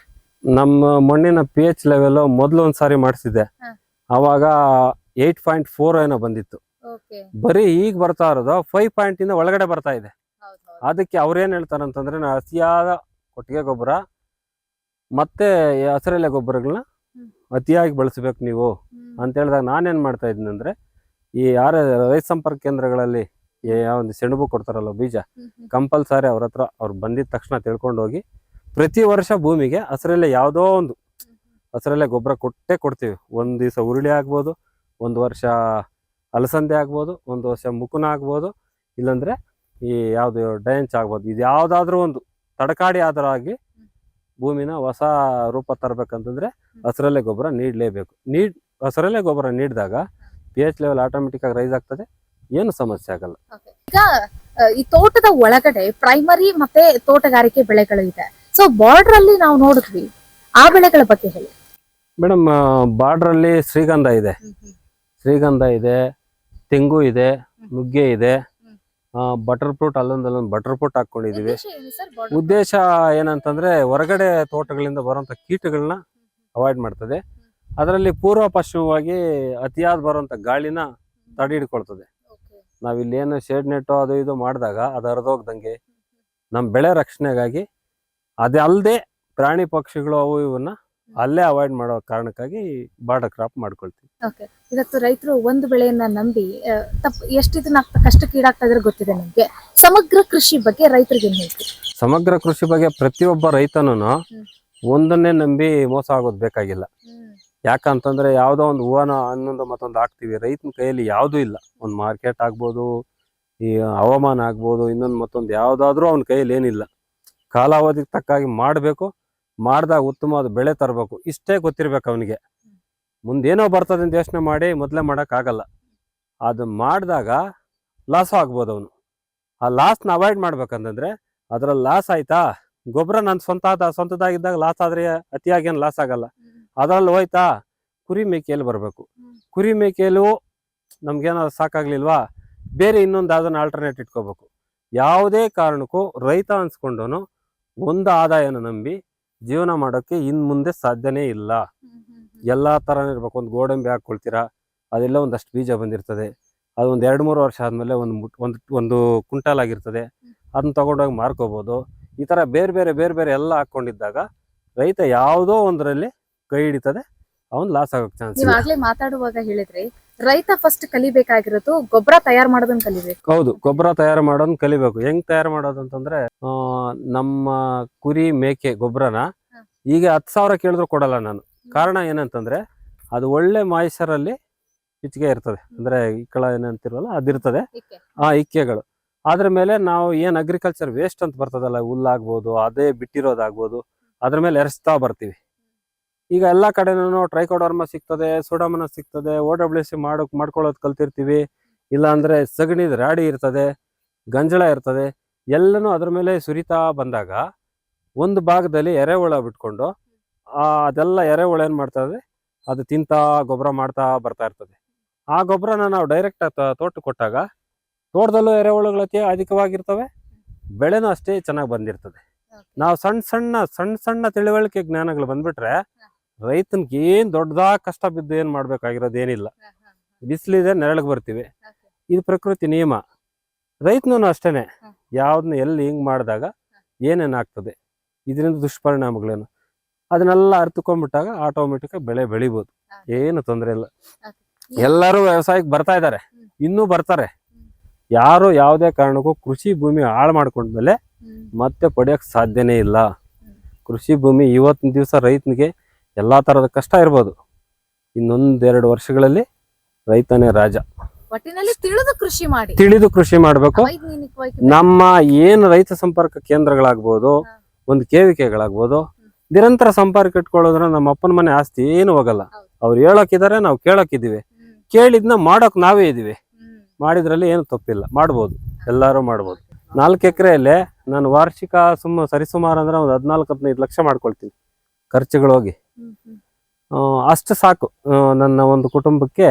ನಮ್ಮ ಮಣ್ಣಿನ ಪಿ ಎಚ್ ಲೆವೆಲ್ ಮೊದಲು ಒಂದ್ ಸಾರಿ ಮಾಡಿಸಿದ್ದೆ. ಹ. ಅವಾಗ ಏಯ್ಟ್ ಪಾಯಿಂಟ್ ಫೋರ್ ಏನೋ ಬಂದಿತ್ತು. ಓಕೆ ಬರೀ ಈಗ ಬರ್ತಾ ಇರೋದು ಫೈವ್ ಪಾಯಿಂಟ್ ಇಂದ ಒಳಗಡೆ ಬರ್ತಾ ಇದೆ. ಅದಕ್ಕೆ ಅವ್ರೇನ್ ಹೇಳ್ತಾರಂತಂದ್ರೆ ನಾ ಹಸಿಯಾದ ಕೊಟ್ಟಿಗೆ ಗೊಬ್ಬರ ಮತ್ತೆ ಈ ಹಸಿರೆಲೆ ಗೊಬ್ಬರಗಳನ್ನ. ಅತಿಯಾಗಿ ಬಳಸಬೇಕು ನೀವು. ಅಂತ ಹೇಳಿದಾಗ ನಾನೇನ್ ಮಾಡ್ತಾ ಇದ್ದೀನಿ ಅಂದ್ರೆ ಈ ಯಾರ ರೈತ ಸಂಪರ್ಕ ಕೇಂದ್ರಗಳಲ್ಲಿ ಯಾವೊಂದು ಯಾವ ಒಂದು ಸೆಣಬು ಕೊಡ್ತಾರಲ್ಲ ಬೀಜ. ಕಂಪಲ್ಸರಿ ಅವ್ರ ಹತ್ರ ಅವ್ರು ಬಂದಿದ ತಕ್ಷಣ ತಿಳ್ಕೊಂಡೋಗಿ ಪ್ರತಿ ವರ್ಷ ಭೂಮಿಗೆ ಹಸಿರಲ್ಲೇ ಯಾವುದೋ ಒಂದು ಹಸಿರಲ್ಲೇ ಗೊಬ್ಬರ ಕೊಟ್ಟೇ ಕೊಡ್ತೀವಿ ಒಂದು ದಿವಸ ಉರುಳಿ ಆಗ್ಬೋದು ಒಂದು ವರ್ಷ ಅಲಸಂದೆ ಆಗ್ಬೋದು ಒಂದು ವರ್ಷ ಮುಕುನ ಆಗ್ಬೋದು ಇಲ್ಲಾಂದರೆ ಈ ಯಾವುದು ಡಯಂಚ್ ಆಗ್ಬೋದು ಇದು ಯಾವುದಾದ್ರೂ ಒಂದು ತಡಕಾಡಿ ಆದರೂ ಆಗಿ ಭೂಮಿನ ಹೊಸ ರೂಪ ತರಬೇಕಂತಂದ್ರೆ ಹಸಿರೆಲೆ ಗೊಬ್ಬರ ನೀಡಲೇಬೇಕು. ನೀಡ್ ಹಸಿರೆಲೆ ಗೊಬ್ಬರ ನೀಡಿದಾಗ ಪಿ ಎಚ್ ಲೆವೆಲ್ ಆಟೋಮೆಟಿಕ್ ಆಗಿ ರೈಸ್ ಆಗ್ತದೆ. ಏನು ಸಮಸ್ಯೆ ಆಗಲ್ಲ. ಈಗ ಈ ತೋಟದ ಒಳಗಡೆ ಪ್ರೈಮರಿ ಮತ್ತೆ ತೋಟಗಾರಿಕೆ ಬೆಳೆಗಳು ಇದೆ. ಸೊ ಬಾರ್ಡರ್ ಅಲ್ಲಿ ನಾವು ನೋಡಿದ್ವಿ. ಆ ಬೆಳೆಗಳ ಬಗ್ಗೆ ಹೇಳಿ. ಮೇಡಮ್ ಬಾರ್ಡ್ರಲ್ಲಿ ಶ್ರೀಗಂಧ ಇದೆ. ಶ್ರೀಗಂಧ ಇದೆ ತೆಂಗು ಇದೆ ನುಗ್ಗೆ ಇದೆ. ಬಟರ್ ಫ್ರೂಟ್ ಅಲ್ಲೊಂದು ಅಲ್ಲೊಂದು ಬಟರ್ ಫ್ರೂಟ್ ಹಾಕೊಂಡಿದೀವಿ ಉದ್ದೇಶ ಏನಂತಂದ್ರೆ ಹೊರಗಡೆ ತೋಟಗಳಿಂದ ಬರುವಂತ ಕೀಟಗಳನ್ನ ಅವಾಯ್ಡ್ ಮಾಡ್ತದೆ. ಅದರಲ್ಲಿ ಪೂರ್ವ ಪಶ್ಚಿಮವಾಗಿ ಅತಿಯಾದ ಬರುವಂತ ಗಾಳಿನ ತಡೆ ಹಿಡ್ಕೊಳ್ತದೆ. ನಾವ್ ನಾವಿಲ್ಲಿ ಏನು ಶೇಡ್ ನೆಟ್ಟು ಅದು ಇದು ಮಾಡಿದಾಗ ಅದು ಹರಿದೋಗ್ದಂಗೆ ನಮ್ಮ ಬೆಳೆ ರಕ್ಷಣೆಗಾಗಿ ಅದೇ ಅಲ್ಲದೆ ಪ್ರಾಣಿ ಪಕ್ಷಿಗಳು ಅವು ಇವನ್ನ ಅಲ್ಲೇ ಅವಾಯ್ಡ್ ಮಾಡೋ ಕಾರಣಕ್ಕಾಗಿ ಬಾರ್ಡರ್ ಕ್ರಾಪ್ ಮಾಡ್ಕೊಳ್ತೀವಿ. ಓಕೆ ಇವತ್ತು ರೈತರು ಒಂದು ಬೆಳೆಯನ್ನ ನಂಬಿ ತಪ್ಪು ಎಷ್ಟು ಇದನ್ನ ಕಷ್ಟಕ್ಕೆ ಈಡಾಗ್ತಾ ಇದ್ರೆ ಗೊತ್ತಿದೆ ನಿಮಗೆ. ಸಮಗ್ರ ಕೃಷಿ ಬಗ್ಗೆ ರೈತರಿಗೆ ಏನ್ ಹೇಳ್ತೀರಿ? ಸಮಗ್ರ ಕೃಷಿ ಬಗ್ಗೆ ಪ್ರತಿಯೊಬ್ಬ ರೈತನೂ ಒಂದನ್ನೇ ನಂಬಿ ಮೋಸ ಆಗೋದು ಬೇಕಾಗಿಲ್ಲ. ಯಾಕಂತಂದ್ರೆ ಯಾವುದೋ ಒಂದು ಹೂವನ ಹನ್ನೊಂದು ಮತ್ತೊಂದು ಹಾಕ್ತಿವಿ. ರೈತನ ಕೈಯಲ್ಲಿ ಯಾವುದೂ ಇಲ್ಲ. ಒಂದು ಮಾರ್ಕೆಟ್ ಆಗ್ಬೋದು ಈ ಹವಾಮಾನ ಆಗ್ಬೋದು ಇನ್ನೊಂದು ಮತ್ತೊಂದು ಯಾವುದಾದ್ರೂ ಅವನ ಕೈಯಲ್ಲಿ ಏನಿಲ್ಲ. ಕಾಲಾವಧಿಗೆ ತಕ್ಕಾಗಿ ಮಾಡಬೇಕು ಮಾಡಿದಾಗ ಉತ್ತಮವಾದ ಬೆಳೆ ತರಬೇಕು. ಇಷ್ಟೇ ಗೊತ್ತಿರ್ಬೇಕು ಅವನಿಗೆ. ಮುಂದೇನೋ ಬರ್ತದೆ ಅಂತ ಯೋಚನೆ ಮಾಡಿ ಮೊದಲೇ ಮಾಡೋಕ್ಕಾಗಲ್ಲ. ಅದು ಮಾಡಿದಾಗ ಲಾಸ್ ಆಗ್ಬೋದು ಅವನು. ಆ ಲಾಸ್ನ ಅವಾಯ್ಡ್ ಮಾಡ್ಬೇಕಂತಂದರೆ ಅದ್ರಲ್ಲಿ ಲಾಸ್ ಆಯ್ತಾ? ಗೊಬ್ಬರ ನನ್ನ ಸ್ವಂತ ಸ್ವಂತದಾಗಿದ್ದಾಗ ಲಾಸ್ ಆದರೆ ಅತಿಯಾಗಿ ಏನು ಲಾಸ್ ಆಗಲ್ಲ. ಅದರಲ್ಲಿ ಹೋಯ್ತಾ? ಕುರಿ ಮೇಕೆಯಲ್ಲಿ ಬರಬೇಕು. ಕುರಿ ಮೇಕೆಯಲ್ಲೂ ನಮ್ಗೇನಾದ್ರು ಸಾಕಾಗ್ಲಿಲ್ವಾ? ಬೇರೆ ಇನ್ನೊಂದು ಅದನ್ನು ಆಲ್ಟರ್ನೇಟ್ ಇಟ್ಕೋಬೇಕು. ಯಾವುದೇ ಕಾರಣಕ್ಕೂ ರೈತ ಅನ್ಸ್ಕೊಂಡವನು ಒಂದು ಆದಾಯನ ನಂಬಿ ಜೀವನ ಮಾಡೋಕ್ಕೆ ಇನ್ ಮುಂದೆ ಸಾಧ್ಯನೇ ಇಲ್ಲ. ಎಲ್ಲ ಥರನೇ ಇರ್ಬೇಕು. ಒಂದು ಗೋಡಂಬಿ ಹಾಕ್ಕೊಳ್ತೀರಾ? ಅದೆಲ್ಲ ಒಂದಷ್ಟು ಬೀಜ ಬಂದಿರ್ತದೆ. ಅದು ಒಂದು ಎರಡು ಮೂರು ವರ್ಷ ಆದಮೇಲೆ ಒಂದು ಮುಟ್ ಒಂದು ಒಂದು ಕುಂಟಾಲ್ ಆಗಿರ್ತದೆ. ಅದನ್ನ ತೊಗೊಂಡೋಗಿ ಮಾರ್ಕೋಬೋದು. ಈ ಥರ ಬೇರೆ ಬೇರೆ ಬೇರೆ ಬೇರೆ ಎಲ್ಲ ಹಾಕ್ಕೊಂಡಿದ್ದಾಗ ರೈತ ಯಾವುದೋ ಒಂದರಲ್ಲಿ ಕೈ ಹಿಡಿತದೆ. ಅವ್ನು ಲಾಸ್ ಆಗೋಕ್ ಚಾನ್ಸ್ ನೀವ್ ಆಗ್ಲೇ ಮಾತಾಡುವಾಗ ಹೇಳಿದ್ರಿ ರೈತ ಫಸ್ಟ್ ಕಲಿಬೇಕಾಗಿರೋದು ಗೊಬ್ಬರ ತಯಾರು ಮಾಡೋದನ್ನ ಕಲಿಬೇಕು. ಹೌದು ಗೊಬ್ಬರ ತಯಾರು ಮಾಡೋದನ್ನ ಕಲಿಬೇಕು. ಹೆಂಗ್ ತಯಾರು ಮಾಡೋದು ಅಂತಂದ್ರೆ ನಮ್ಮ ಕುರಿ ಮೇಕೆ ಗೊಬ್ಬರನ ಈಗ ಹತ್ತು ಸಾವಿರ ಕೇಳಿದ್ರು ಕೊಡಲ್ಲ ನಾನು. ಕಾರಣ ಏನಂತಂದ್ರೆ ಅದು ಒಳ್ಳೆ ಮಾಯಿಸರಲ್ಲಿ ಇಚ್ಚಿಗೆ ಇರ್ತದೆ. ಅಂದ್ರೆ ಇಕ್ಕಳ ಏನಂತಿರಲ್ಲ ಅದಿರ್ತದೆ ಆ ಇಕ್ಕೆಗಳು. ಅದ್ರ ಮೇಲೆ ನಾವು ಏನ್ ಅಗ್ರಿಕಲ್ಚರ್ ವೇಸ್ಟ್ ಅಂತ ಬರ್ತದಲ್ಲ ಹುಲ್ಲಾಗ್ಬೋದು ಅದೇ ಬಿಟ್ಟಿರೋದಾಗ್ಬೋದು ಅದ್ರ ಮೇಲೆ ಎರಸ್ತಾ ಬರ್ತೀವಿ. ಈಗ ಎಲ್ಲಾ ಕಡೆನೂ ಟ್ರೈಕೋಡರ್ಮ ಸಿಗ್ತದೆ ಸೋಡಾಮನ ಸಿಗ್ತದೆ ಓ ಡಬ್ಲ್ಯೂ ಸಿ ಮಾಡೋಕ್ ಮಾಡ್ಕೊಳ್ಳೋದು ಕಲ್ತಿರ್ತೀವಿ. ಇಲ್ಲಾಂದ್ರೆ ಸಗಣಿದ ರಾಡಿ ಇರ್ತದೆ ಗಂಜಳ ಇರ್ತದೆ ಎಲ್ಲನೂ ಅದ್ರ ಮೇಲೆ ಸುರಿತಾ ಬಂದಾಗ ಒಂದು ಭಾಗದಲ್ಲಿ ಎರೆಹುಳ ಬಿಟ್ಕೊಂಡು ಆ ಅದೆಲ್ಲ ಎರೆಹುಳ ಏನ್ ಮಾಡ್ತಾ ಇದೆ? ಅದು ತಿಂತಾ ಗೊಬ್ಬರ ಮಾಡ್ತಾ ಬರ್ತಾ ಇರ್ತದೆ. ಆ ಗೊಬ್ಬರನ ನಾವು ಡೈರೆಕ್ಟ್ ತೋಟ ಕೊಟ್ಟಾಗ ತೋಟದಲ್ಲೂ ಎರೆಹುಳುಗಳು ಅತಿ ಅಧಿಕವಾಗಿರ್ತವೆ ಬೆಳೆನೂ ಅಷ್ಟೇ ಚೆನ್ನಾಗಿ ಬಂದಿರ್ತದೆ. ನಾವು ಸಣ್ಣ ಸಣ್ಣ ಸಣ್ಣ ಸಣ್ಣ ತಿಳುವಳಿಕೆ ಜ್ಞಾನಗಳು ಬಂದ್ಬಿಟ್ರೆ ರೈತನ್ಗೆ ಏನ್ ದೊಡ್ಡದಾಗ ಕಷ್ಟ ಬಿದ್ದು ಏನ್ ಮಾಡ್ಬೇಕಾಗಿರೋದು ಏನಿಲ್ಲ ಬಿಸಿಲಿದೆ ನೆರಳಿಗೆ ಬರ್ತೀವಿ. ಇದು ಪ್ರಕೃತಿ ನಿಯಮ. ರೈತನೂ ಅಷ್ಟೇನೆ. ಯಾವ್ದನ್ನ ಎಲ್ಲಿ ಹಿಂಗ್ ಮಾಡಿದಾಗ ಏನೇನಾಗ್ತದೆ ಇದರಿಂದ ದುಷ್ಪರಿಣಾಮಗಳೇನು? ಅದನ್ನೆಲ್ಲ ಅರ್ಥಕೊಂಡ್ಬಿಟ್ಟಾಗ ಆಟೋಮೆಟಿಕ್ ಬೆಳೆ ಬೆಳಿಬೋದು. ಏನು ತೊಂದರೆ ಇಲ್ಲ. ಎಲ್ಲರೂ ವ್ಯವಸಾಯಕ್ಕೆ ಬರ್ತಾ ಇದ್ದಾರೆ. ಇನ್ನೂ ಬರ್ತಾರೆ. ಯಾರು ಯಾವುದೇ ಕಾರಣಕ್ಕೂ ಕೃಷಿ ಭೂಮಿ ಹಾಳು ಮಾಡ್ಕೊಂಡ್ಮೇಲೆ ಮತ್ತೆ ಪಡೆಯಕ್ ಸಾಧ್ಯನೇ ಇಲ್ಲ. ಕೃಷಿ ಭೂಮಿ ಇವತ್ತಿನ ದಿವಸ ರೈತನಿಗೆ ಎಲ್ಲಾ ತರದ ಕಷ್ಟ ಇರ್ಬೋದು. ಇನ್ನೊಂದೆರಡು ವರ್ಷಗಳಲ್ಲಿ ರೈತನೇ ರಾಜ. ಒಟ್ಟಿನಲ್ಲಿ ತಿಳಿದು ಕೃಷಿ ಮಾಡಿ. ತಿಳಿದು ಕೃಷಿ ಮಾಡಬೇಕು. ನಮ್ಮ ಏನು ರೈತ ಸಂಪರ್ಕ ಕೇಂದ್ರಗಳಾಗ್ಬೋದು ಒಂದು ಕೇವಿಕೆಗಳಾಗ್ಬೋದು ನಿರಂತರ ಸಂಪರ್ಕ ಇಟ್ಕೊಳ್ಳೋದ್ರ ನಮ್ಮ ಅಪ್ಪನ ಮನೆ ಆಸ್ತಿ ಏನು ಹೋಗಲ್ಲ. ಅವ್ರು ಹೇಳೋಕಿದ್ದಾರೆ ನಾವು ಕೇಳಕ್ಕಿದ್ದೀವಿ. ಕೇಳಿದ್ನ ಮಾಡೋಕ್ ನಾವೇ ಇದೀವಿ. ಮಾಡಿದ್ರಲ್ಲಿ ಏನು ತಪ್ಪಿಲ್ಲ. ಮಾಡ್ಬೋದು. ಎಲ್ಲರೂ ಮಾಡ್ಬೋದು. ನಾಲ್ಕು ಎಕರೆಯಲ್ಲೇ ನಾನು ವಾರ್ಷಿಕ ಸುಮ್ಮ ಸರಿಸುಮಾರು ಅಂದ್ರೆ ಒಂದು ಹದಿನಾಲ್ಕು ಹದಿನೈದು ಲಕ್ಷ ಮಾಡ್ಕೊಳ್ತೀನಿ. ಖರ್ಚುಗಳು ಹೋಗಿ. ಅಷ್ಟು ಸಾಕು. ನನ್ನ ಒಂದು ಕುಟುಂಬಕ್ಕೆ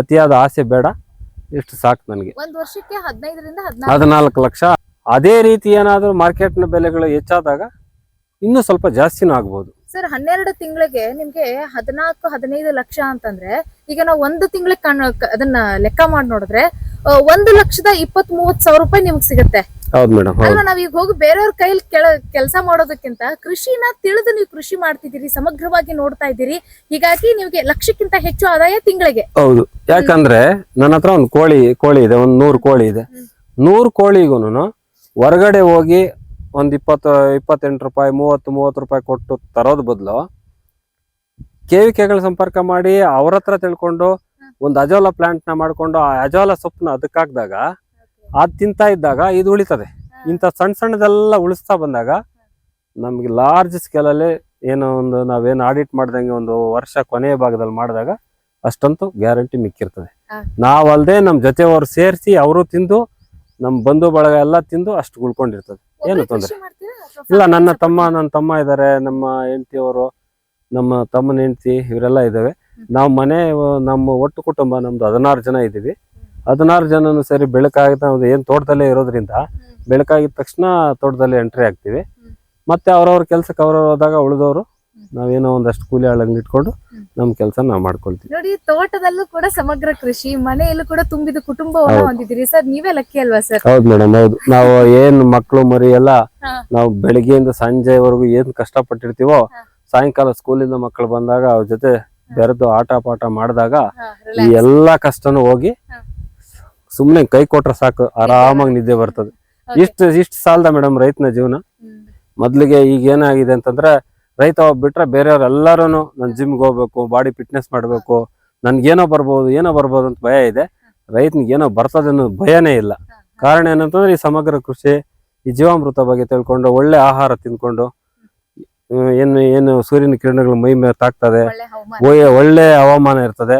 ಅತಿಯಾದ ಆಸೆ ಬೇಡ. ಇಷ್ಟು ಸಾಕು ನನಗೆ. ಒಂದ್ ವರ್ಷಕ್ಕೆ ಹದಿನೈದರಿಂದ ಹದಿನಾಲ್ಕು. ಲಕ್ಷ. ಅದೇ ರೀತಿ ಏನಾದರೂ ಮಾರ್ಕೆಟ್ನ ಬೆಲೆಗಳು ಹೆಚ್ಚಾದಾಗ ಇನ್ನೂ ಸ್ವಲ್ಪ ಜಾಸ್ತಿನೂ ಆಗ್ಬೋದು. ಸರ್ ಹನ್ನೆರಡು ತಿಂಗಳಿಗೆ ನಿಮ್ಗೆ ಹದಿನಾಲ್ಕು ಹದಿನೈದು ಲಕ್ಷ ಅಂತಂದ್ರೆ ಈಗ ನಾವು ಒಂದು ತಿಂಗಳಿಗೆ ಅದನ್ನ ಲೆಕ್ಕ ಮಾಡಿ ನೋಡಿದ್ರೆ ಒಂದು ಲಕ್ಷದ ಇಪ್ಪತ್ ಮೂವತ್ ಸಾವಿರ ರೂಪಾಯಿ ನಿಮ್ಗೆ ಸಿಗುತ್ತೆ. ಹೌದು ಮೇಡಮ್ ಹೌದು. ಅಲ್ವಾ ನಾವ್ ಈಗ ಹೋಗಿ ಬೇರೆಯವ್ರ ಕೈಲಿ ಕೆಳ ಕೆಲಸ ಮಾಡೋದಕ್ಕಿಂತ ಕೃಷಿನ ತಿಳಿದು ನೀವು ಕೃಷಿ ಮಾಡ್ತಿದ್ದೀರಿ ಸಮಗ್ರವಾಗಿ ನೋಡ್ತಾ ಇದ್ದೀರಿ ಹೀಗಾಗಿ ನಿಮ್ಗೆ ಲಕ್ಷಕ್ಕಿಂತ ಹೆಚ್ಚು ಆದಾಯ ತಿಂಗಳಿಗೆ. ಹೌದು. ಯಾಕಂದ್ರೆ ನನ್ನ ಹತ್ರ ಒಂದು ಕೋಳಿ ಕೋಳಿ ಇದೆ ಒಂದ್ ನೂರು ಕೋಳಿ ಇದೆ. ನೂರ್ ಕೋಳಿಗೂನು ಹೊರಗಡೆ ಹೋಗಿ ಒಂದ್ ಇಪ್ಪತ್ತು ಇಪ್ಪತ್ತೆಂಟು ರೂಪಾಯಿ ಮೂವತ್ತು ಮೂವತ್ತು ರೂಪಾಯಿ ಕೊಟ್ಟು ತರೋದ್ ಬದಲು ಕೇವಿಕೆಗಳ ಸಂಪರ್ಕ ಮಾಡಿ ಅವ್ರ ಹತ್ರ ತಿಳ್ಕೊಂಡು ಒಂದು ಅಜೋಲಾ ಪ್ಲಾಂಟ್ನ ಮಾಡ್ಕೊಂಡು ಆ ಅಜೋಲಾ ಸೊಪ್ಪನ್ನ ಅದಕ್ಕಾಗ್ದಾಗ ಅದ್ ತಿಂತಾ ಇದ್ದಾಗ ಇದು ಉಳಿತದೆ. ಇಂಥ ಸಣ್ಣ ಸಣ್ಣದೆಲ್ಲ ಉಳಿಸ್ತಾ ಬಂದಾಗ ನಮಗೆ ಲಾರ್ಜ್ ಸ್ಕೇಲಲ್ಲಿ ಏನೋ ಒಂದು ನಾವೇನು ಆಡಿಟ್ ಮಾಡ್ದಂಗೆ ಒಂದು ವರ್ಷ ಕೊನೆಯ ಭಾಗದಲ್ಲಿ ಮಾಡಿದಾಗ ಅಷ್ಟಂತೂ ಗ್ಯಾರಂಟಿ ಮಿಕ್ಕಿರ್ತದೆ. ನಾವಲ್ಲದೆ ನಾವಲ್ದೆ ನಮ್ಮ ಜೊತೆಯವರು ಸೇರಿಸಿ ಅವರು ತಿಂದು ನಮ್ಮ ಬಂಧು ಬಳಗ ಎಲ್ಲ ತಿಂದು ಅಷ್ಟು ಉಳ್ಕೊಂಡಿರ್ತದೆ. ಏನು ತೊಂದರೆ ಇಲ್ಲ. ನನ್ನ ತಮ್ಮ ನನ್ನ ತಮ್ಮ ಇದ್ದಾರೆ ನಮ್ಮ ಹೆಂಡತಿಯವರು ನಮ್ಮ ತಮ್ಮನ ಹೆಂಡತಿ ಇವರೆಲ್ಲ ಇದ್ದಾವೆ ನಾವು ಮನೆ ನಮ್ಮ ಒಟ್ಟು ಕುಟುಂಬ ನಮ್ದು ಹದಿನಾರು ಜನ ಇದ್ದೀವಿ. ಹದಿನಾರು ಜನನು ಸರಿ ಬೆಳಕಾಗಿದ್ದ ಅದು ಏನು ತೋಟದಲ್ಲೇ ಇರೋದ್ರಿಂದ. ಬೆಳಕಾಗಿದ ತಕ್ಷಣ ತೋಟದಲ್ಲಿ ಎಂಟ್ರಿ ಆಗ್ತೀವಿ ಮತ್ತೆ ಅವ್ರವ್ರ ಕೆಲ್ಸಕ್ಕೆ ಅವ್ರವ್ರು ಹೋದಾಗ ಉಳಿದವರು. ನಾವೇನೋ ಒಂದಷ್ಟು ಕೂಲಿ ಆಳಂಗ್ ಇಟ್ಕೊಂಡು ನಮ್ ಕೆಲಸ ನಾವು ಮಾಡ್ಕೊಳ್ತೀವಿ ನೋಡಿ ತೋಟದಲ್ಲೂ ಕೂಡ ಸಮಗ್ರ ಕೃಷಿ ಮನೆಯಲ್ಲೂ ಕೂಡ ತುಂಬಿದ ಕುಟುಂಬವನ್ನ ಹೌದು. ಹೊಂದಿದ್ದೀರಿ ಸರ್ ನೀವೇ ಲಕ್ಕಿ ಅಲ್ವಾ ಸರ್ ಹೌದು ಮೇಡಮ್ ಹೌದು ನಾವು ಏನ್ ಮಕ್ಕಳು ಮರಿ ಎಲ್ಲ. ನಾವು ಬೆಳಿಗ್ಗೆಯಿಂದ ಸಂಜೆವರೆಗೂ ಏನ್ ಕಷ್ಟ ಪಟ್ಟಿರ್ತೀವೋ ಸಾಯಂಕಾಲ ಸ್ಕೂಲಿಂದ ಮಕ್ಕಳು ಬಂದಾಗ ಅವ್ರ ಜೊತೆ ಬೆರೆದು ಆಟ ಪಾಠ ಮಾಡಿದಾಗ ಈ ಎಲ್ಲಾ ಕಷ್ಟನೂ ಹೋಗಿ. ಸುಮ್ನೆ ಕೈ ಕೊಟ್ರೆ ಸಾಕು ಆರಾಮಾಗಿ ನಿದ್ದೆ ಬರ್ತದೆ. ಇಷ್ಟು ಇಷ್ಟು ಸಾಲದ ಮೇಡಮ್ ರೈತನ ಜೀವನ. ಮೊದಲಿಗೆ ಈಗ ಏನಾಗಿದೆ ಅಂತಂದ್ರೆ ರೈತ ಒಬ್ಬ ಬಿಟ್ರೆ ಬೇರೆಯವ್ರು ಎಲ್ಲಾರು ನನ್ ಜಿಮ್ಗೆ ಹೋಗ್ಬೇಕು ಬಾಡಿ ಫಿಟ್ನೆಸ್ ಮಾಡಬೇಕು ನನ್ಗೇನೋ ಬರ್ಬೋದು ಏನೋ ಬರ್ಬೋದು ಅಂತ ಭಯ ಇದೆ. ರೈತನಿಗೆ ಏನೋ ಬರ್ತದೆ ಅನ್ನೋ ಭಯನೇ ಇಲ್ಲ. ಕಾರಣ ಏನಂತಂದ್ರೆ ಈ ಸಮಗ್ರ ಕೃಷಿ ಈ ಜೀವಾಮೃತ ಬಗ್ಗೆ ತಿಳ್ಕೊಂಡು ಒಳ್ಳೆ ಆಹಾರ ತಿನ್ಕೊಂಡು ಏನು ಏನು ಸೂರ್ಯನ ಕಿರಣಗಳು ಮೈ ಮೇಲೆ ತಾಕ್ತದೆ ಒಳ್ಳೆ ಹವಾಮಾನ. ಇರ್ತದೆ.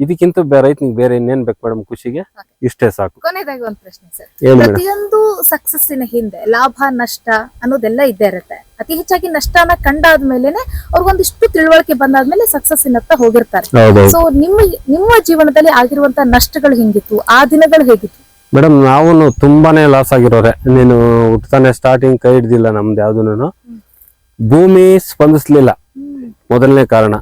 ಇದಕ್ಕಿಂತ ಬೇರೆ ರೈತನಿಗೆ ಬೇರೆ ಇನ್ನೇನ್ ಬೇಕು ಮೇಡಮ್ ಖುಷಿಗೆ? ಇಷ್ಟೇ ಸಾಕು. ಕೊನೆದಾಗಿ ಒಂದು ಪ್ರಶ್ನೆ ಸರ್. ಏನ್ ಮೇಡಮ್? ಪ್ರತಿಯೊಂದು ಸಕ್ಸಸ್ಸಿನ ಹಿಂದೆ ಲಾಭ ನಷ್ಟ ಅನ್ನೋದೆಲ್ಲ ಇದ್ದೇ ಇರುತ್ತೆ. ಅತಿ ಹೆಚ್ಚಾಗಿ ನಷ್ಟನ ಕಂಡಾದ್ಮೇಲೆನೆ ಅವ್ರಿಗೊಂದಿಷ್ಟು ತಿಳುವಳಿಕೆ ಬಂದಾದ್ಮೇಲೆ ಸಕ್ಸಸ್ಸಿನತ್ತ ಹೋಗಿರ್ತಾರೆ. ಹೌದೌದು. ಸೊ ನಿಮ್ಮ ನಿಮ್ಮ ಜೀವನದಲ್ಲಿ ಆಗಿರುವಂತ ನಷ್ಟಗಳು ಹೆಂಗಿತ್ತು? ಆ ದಿನಗಳು ಹೇಗಿತ್ತು? ಮೇಡಮ್ ನಾವು ತುಂಬಾನೇ ಲಾಸ್ ಆಗಿರೋರೆ. ನೀನು ಹುಟ್ಟತಾನೆ ಸ್ಟಾರ್ಟಿಂಗ್ ಕೈ ಹಿಡ್ದಿಲ್ಲ ನಮ್ದು ಯಾವ್ದು ಭೂಮಿ ಸ್ಪಂದಿಸ್ಲಿಲ್ಲ. ಮೊದಲನೇ ಕಾರಣ.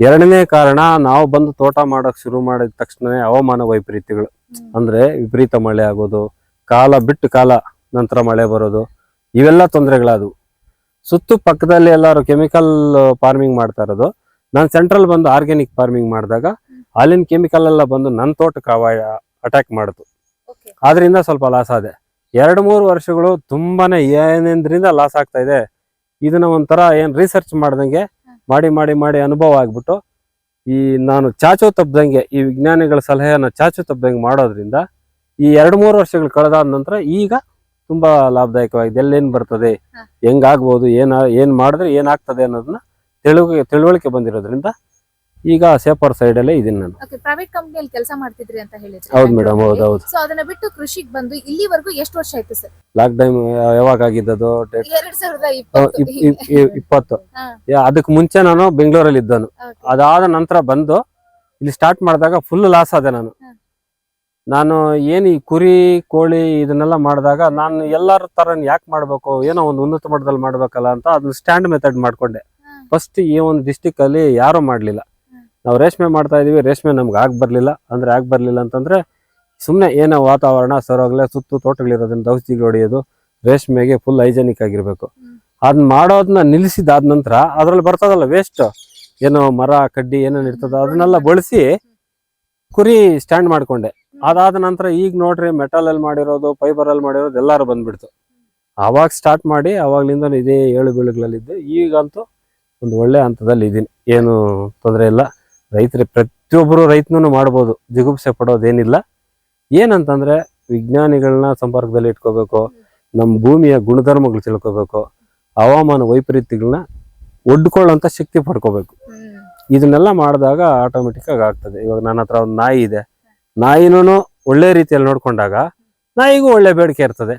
ಎರಡನೇ ಕಾರಣ ನಾವು ಬಂದು ತೋಟ ಮಾಡಕ್ ಶುರು ಮಾಡಿದ ತಕ್ಷಣ ಹವಾಮಾನ ವೈಪರೀತ್ಯಗಳು. ಅಂದ್ರೆ ವಿಪರೀತ ಮಳೆ ಆಗೋದು ಕಾಲ ಬಿಟ್ಟು ಕಾಲ ನಂತರ ಮಳೆ ಬರೋದು ಇವೆಲ್ಲ ತೊಂದರೆಗಳಾದವು. ಸುತ್ತು ಪಕ್ಕದಲ್ಲಿ ಎಲ್ಲರೂ ಕೆಮಿಕಲ್ ಫಾರ್ಮಿಂಗ್ ಮಾಡ್ತಾ ಇರೋದು. ನಾನು ಸೆಂಟ್ರಲ್ ಬಂದು ಆರ್ಗ್ಯಾನಿಕ್ ಫಾರ್ಮಿಂಗ್ ಮಾಡಿದಾಗ ಅಲ್ಲಿನ ಕೆಮಿಕಲ್ ಎಲ್ಲ ಬಂದು ನನ್ನ ತೋಟಕ್ಕೆ ಅಟ್ಯಾಕ್ ಮಾಡಿತು. ಆದ್ರಿಂದ ಸ್ವಲ್ಪ ಲಾಸ್ ಆದೆ. ಎರಡು ಮೂರು ವರ್ಷಗಳು ತುಂಬಾನೇ ಏನೇಂದ್ರಿಂದ ಲಾಸ್ ಆಗ್ತಾ ಇದೆ. ಇದನ್ನ ಒಂಥರ ಏನು ರಿಸರ್ಚ್ ಮಾಡ್ದಂಗೆ ಮಾಡಿ ಮಾಡಿ ಮಾಡಿ ಅನುಭವ ಆಗ್ಬಿಟ್ಟು ಈ ನಾನು ಚಾಚು ತಪ್ಪದಂಗೆ ಈ ವಿಜ್ಞಾನಿಗಳ ಸಲಹೆಯನ್ನ ಚಾಚು ತಪ್ಪದಂಗೆ ಮಾಡೋದ್ರಿಂದ ಈ ಎರಡು ಮೂರು ವರ್ಷಗಳು ಕಳೆದಾದ ನಂತರ ಈಗ ತುಂಬಾ ಲಾಭದಾಯಕವಾಗಿದೆ ಎಲ್ಲೇನು ಬರ್ತದೆ. ಹೆಂಗಾಗ್ಬೋದು? ಏನು ಏನ್ ಮಾಡಿದ್ರೆ ಏನಾಗ್ತದೆ ಅನ್ನೋದನ್ನ ತಿಳುವ ತಿಳುವಳಿಕೆ ಬಂದಿರೋದ್ರಿಂದ ಈಗ ಸೇಪರ್ ಸೈಡ್ ಅಲ್ಲೇ ಇದೀನಿ ನಾನು. ಓಕೆ ಪ್ರೈವೇಟ್ ಕಂಪ್ನಿಯಲ್ಲಿ ಕೆಲಸ ಮಾಡ್ತಿದ್ರಿ ಅಂತ ಹೇಳಿದ್ರಿ ಹೌದು ಮೇಡಮ್ ಹೌದು ಹೌದು. ಸೊ ಅದನ್ನ ಬಿಟ್ಟು ಕೃಷಿಗೆ ಬಂದು ಇಲ್ಲಿವರೆಗೂ ಎಷ್ಟು ವರ್ಷ ಆಯ್ತು ಸರ್ ಲಾಕ್ ಡೌನ್ ಯಾವಾಗ ಆಗಿದ್ದದು? ಡೇಟ್ ಎರಡ್ ಸಾವಿರದ ಇಪ್ಪತ್ತು ಇಪ್- ಇಪ್- ಇಪ್- ಇಪ್ಪತ್ತು. ಹಾ. ಯಾ- ಅದಕ್ಕೆ ಮುಂಚೆ ನಾನು ಬೆಂಗಳೂರಲ್ಲಿ ಇದ್ದನು Okay. ಅದಾದ ನಂತರ ಬಂದು ಇಲ್ಲಿ ಸ್ಟಾರ್ಟ್ ಮಾಡಿದಾಗ ಫುಲ್ ಲಾಸ್ ಆದೆ ನಾನು. ಹಾ. ನಾನು ಏನು ಈ ಕುರಿ ಕೋಳಿ ಇದನ್ನೆಲ್ಲ ಮಾಡಿದಾಗ ನಾನು ಎಲ್ಲರ ತರ ಯಾಕೆ ಮಾಡ್ಬೇಕು? ಏನೋ ಒಂದು ಉನ್ನತ ಮಟ್ಟದಲ್ಲಿ ಮಾಡ್ಬೇಕಲ್ಲ ಅಂತ ಅದನ್ನ ಸ್ಟ್ಯಾಂಡ್ ಮೆಥಡ್ ಮಾಡ್ಕೊಂಡೆ. ಹಾ. ಫಸ್ಟ್ ಈ ಒಂದು ಡಿಸ್ಟಿಕ್ ಅಲ್ಲಿ ಯಾರು ಮಾಡ್ಲಿಲ್ಲ. ನಾವು ರೇಷ್ಮೆ ಮಾಡ್ತಾ ಇದೀವಿ, ರೇಷ್ಮೆ ನಮ್ಗೆ ಆಗ್ ಬರಲಿಲ್ಲ. ಅಂದ್ರೆ ಆಗ್ ಬರಲಿಲ್ಲ ಅಂತಂದ್ರೆ ಸುಮ್ಮನೆ ಏನೋ ವಾತಾವರಣ ಸರೋಗ್ಲೆ ಸುತ್ತು ತೋಟಗಳಿರೋದನ್ನ ಔಷಧಿಗಳು ಹೊಡೆಯೋದು, ರೇಷ್ಮೆಗೆ ಫುಲ್ ಹೈಜೆನಿಕ್ ಆಗಿರ್ಬೇಕು. ಅದನ್ನ ಮಾಡೋದನ್ನ ನಿಲ್ಲಿಸಿದಾದ ನಂತರ ಅದ್ರಲ್ಲಿ ಬರ್ತದಲ್ಲ ವೇಸ್ಟ್ ಏನೋ ಮರ, ಕಡ್ಡಿ ಏನೇನು ಇರ್ತದ ಅದನ್ನೆಲ್ಲ ಬಳಸಿ ಕುರಿ ಸ್ಟ್ಯಾಂಡ್ ಮಾಡ್ಕೊಂಡೆ. ಅದಾದ ನಂತರ ಈಗ ನೋಡ್ರಿ ಮೆಟಲ್ ಅಲ್ಲಿ ಮಾಡಿರೋದು ಫೈಬರ್ ಅಲ್ಲಿ ಮಾಡಿರೋದು ಎಲ್ಲರೂ ಬಂದ್ಬಿಡ್ತು. ಅವಾಗ ಸ್ಟಾರ್ಟ್ ಮಾಡಿ ಅವಾಗ್ಲಿಂದ ಇದೇ ಏಳು ಬೀಳುಗಳಲ್ಲಿದ್ದೆ ಈಗಂತೂ ಒಂದು ಒಳ್ಳೆ ಹಂತದಲ್ಲಿ ಇದೀನಿ ಏನು ತೊಂದರೆ ಇಲ್ಲ. ರೈತರು ಪ್ರತಿಯೊಬ್ಬರು ರೈತನೂ ಮಾಡ್ಬೋದು. ಜಿಗುಪ್ಸೆ ಪಡೋದೇನಿಲ್ಲ. ಏನಂತಂದ್ರೆ ವಿಜ್ಞಾನಿಗಳನ್ನ ಸಂಪರ್ಕದಲ್ಲಿ ಇಟ್ಕೋಬೇಕು ನಮ್ಮ ಭೂಮಿಯ ಗುಣಧರ್ಮಗಳು ತಿಳ್ಕೋಬೇಕು ಹವಾಮಾನ ವೈಪರೀತ್ಯಗಳನ್ನ ಒಡ್ಕೊಳ್ಳೋಂಥ ಶಕ್ತಿ ಪಡ್ಕೋಬೇಕು. ಇದನ್ನೆಲ್ಲ ಮಾಡಿದಾಗ ಆಟೋಮೆಟಿಕ್ ಆಗಿ ಆಗ್ತದೆ. ಇವಾಗ ನನ್ನ ಹತ್ರ ಒಂದು ನಾಯಿ ಇದೆ. ನಾಯಿನೂ ಒಳ್ಳೆ ರೀತಿಯಲ್ಲಿ ನೋಡ್ಕೊಂಡಾಗ ನಾಯಿಗೂ ಒಳ್ಳೆ ಬೇಡಿಕೆ ಇರ್ತದೆ.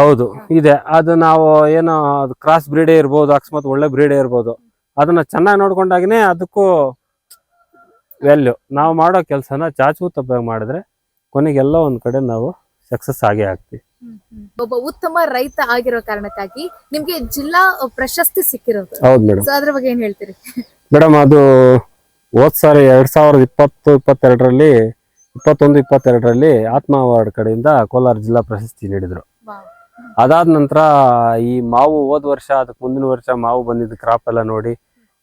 ಹೌದು ಇದೆ. ಅದು ನಾವು ಏನೋ ಕ್ರಾಸ್ ಬ್ರೀಡೇ ಇರ್ಬೋದು ಅಕಸ್ಮಾತ್ ಒಳ್ಳೆ ಬ್ರೀಡೇ ಇರ್ಬೋದು. ಅದನ್ನ ಚೆನ್ನಾಗಿ ನೋಡ್ಕೊಂಡಾಗನೇ ಅದಕ್ಕೂ ವ್ಯಾಲ್ಯೂ ನಾವು ಮಾಡೋ ಕೆಲಸನ ಚಾಚು ತಪ್ಪ ಮಾಡಿದ್ರೆ ಕೊನೆಗೆಲ್ಲ ಒಂದ್ ಕಡೆ ನಾವು ಸಕ್ಸಸ್ ಆಗೇ ಆಗ್ತೀವಿ. ಒಬ್ಬ ಉತ್ತಮ ರೈತ ಆಗಿರೋ ಕಾರಣಕ್ಕಾಗಿ ನಿಮ್ಗೆ ಜಿಲ್ಲಾ ಪ್ರಶಸ್ತಿ ಸಿಕ್ಕಿರೋದು. ಹೌದು ಮೇಡಮ್. ಸೊ ಅದ್ರ ಬಗ್ಗೆ ಏನ್ ಹೇಳ್ತೀರಿ? ಮೇಡಮ್ ಅದು ಹೋದ್ ಸಾರಿ ಎರಡ್ ಸಾವಿರದ ಇಪ್ಪತ್ತು ಇಪ್ಪತ್ತೆರಡರಲ್ಲಿ ಇಪ್ಪತ್ತೊಂದು ಇಪ್ಪತ್ತೆರಡರಲ್ಲಿ ಆತ್ಮ ಅವಾರ್ಡ್ ಕಡೆಯಿಂದ ಕೋಲಾರ ಜಿಲ್ಲಾ ಪ್ರಶಸ್ತಿ ನೀಡಿದ್ರು. ಅದಾದ ನಂತರ ಈ ಮಾವು ಹೋದ ವರ್ಷ ಅದಕ್ಕೆ ಮುಂದಿನ ವರ್ಷ ಮಾವು ಬಂದಿದ್ದ ಕ್ರಾಪ್ ಎಲ್ಲ ನೋಡಿ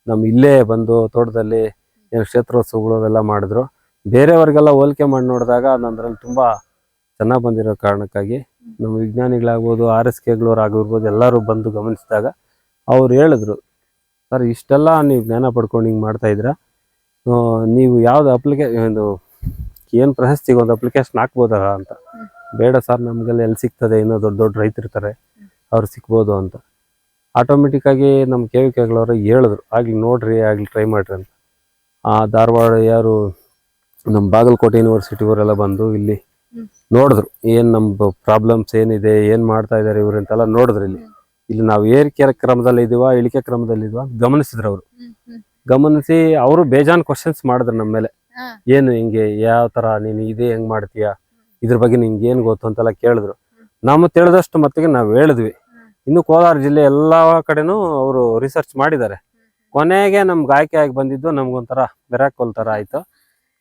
ನಮ್ ಇಲ್ಲೇ ಬಂದು ತೋಟದಲ್ಲಿ ಏನು ಕ್ಷೇತ್ರೋತ್ಸವಗಳು ಅವೆಲ್ಲ ಮಾಡಿದ್ರು. ಬೇರೆಯವ್ರಿಗೆಲ್ಲ ಹೋಲಿಕೆ ಮಾಡಿ ನೋಡಿದಾಗ ನಂದ್ರಲ್ಲಿ ತುಂಬ ಚೆನ್ನಾಗಿ ಬಂದಿರೋ ಕಾರಣಕ್ಕಾಗಿ ನಮ್ಮ ವಿಜ್ಞಾನಿಗಳಾಗ್ಬೋದು ಆರ್ ಎಸ್ ಕೆಗಳವ್ರಾಗಿರ್ಬೋದು ಎಲ್ಲರೂ ಬಂದು ಗಮನಿಸಿದಾಗ ಅವ್ರು ಹೇಳಿದ್ರು ಸರ್ ಇಷ್ಟೆಲ್ಲ ನೀವು ಜ್ಞಾನ ಪಡ್ಕೊಂಡು ಹಿಂಗೆ ಮಾಡ್ತಾಯಿದ್ರ ನೀವು ಯಾವ್ದು ಅಪ್ಲಿಕೇ ಒಂದು ಏನು ಪ್ರಶಸ್ತಿಗೆ ಒಂದು ಅಪ್ಲಿಕೇಶನ್ ಹಾಕ್ಬೋದಲ್ಲ ಅಂತ? ಬೇಡ ಸರ್ ನಮಗೆಲ್ಲ ಎಲ್ಲಿ ಸಿಗ್ತದೆ ಇನ್ನೂ ದೊಡ್ಡ ದೊಡ್ಡ ರೈತರಿರ್ತಾರೆ ಅವ್ರು ಸಿಗ್ಬೋದು ಅಂತ. ಆಟೋಮೆಟಿಕ್ ಆಗಿ ನಮ್ಮ ಕೆ ವಿ ಕೆಗಳವರು ಹೇಳಿದ್ರು ಆಗಲಿ ನೋಡ್ರಿ ಆಗಲಿ ಟ್ರೈ ಮಾಡ್ರಿ ಅಂತ. ಆ ಧಾರವಾಡ ಯಾರು ನಮ್ಮ ಬಾಗಲಕೋಟೆ ಯೂನಿವರ್ಸಿಟಿಯವರೆಲ್ಲ ಬಂದು ಇಲ್ಲಿ ನೋಡಿದ್ರು ಏನು ನಮ್ಮ ಪ್ರಾಬ್ಲಮ್ಸ್ ಏನಿದೆ ಏನು ಮಾಡ್ತಾ ಇದ್ದಾರೆ ಇವರು ಅಂತೆಲ್ಲ ನೋಡಿದ್ರು ಇಲ್ಲಿ. ಇಲ್ಲಿ ನಾವು ಏರಿಕೆ ಕ್ರಮದಲ್ಲಿ ಇದೀವ ಇಳಿಕೆ ಕ್ರಮದಲ್ಲಿ ಇದೀವ ಗಮನಿಸಿದ್ರು ಅವರು. ಗಮನಿಸಿ ಅವರು ಬೇಜಾನ್ ಕ್ವಶನ್ಸ್ ಮಾಡಿದ್ರು ನಮ್ಮ ಮೇಲೆ. ಏನು ಹಿಂಗೆ ಯಾವ ಥರ ನೀನು ಇದೇ ಹೆಂಗೆ ಮಾಡ್ತೀಯಾ? ಇದ್ರ ಬಗ್ಗೆ ನಿಂಗೆ ಏನು ಗೊತ್ತು ಅಂತೆಲ್ಲ ಕೇಳಿದ್ರು. ನಮ್ಮ ತಿಳಿದಷ್ಟು ಮತ್ತಿಗೆ ನಾವು ಹೇಳಿದ್ವಿ. ಇನ್ನು ಕೋಲಾರ ಜಿಲ್ಲೆ ಎಲ್ಲ ಕಡೆನೂ ಅವರು ರಿಸರ್ಚ್ ಮಾಡಿದ್ದಾರೆ. ಕೊನೆಗೆ ನಮ್ಗೆ ಆಯ್ಕೆ ಆಗಿ ಬಂದಿದ್ದು ನಮ್ಗೊಂಥರ ಬೆರಾಕೋಲ್ ಥರ ಆಯ್ತು.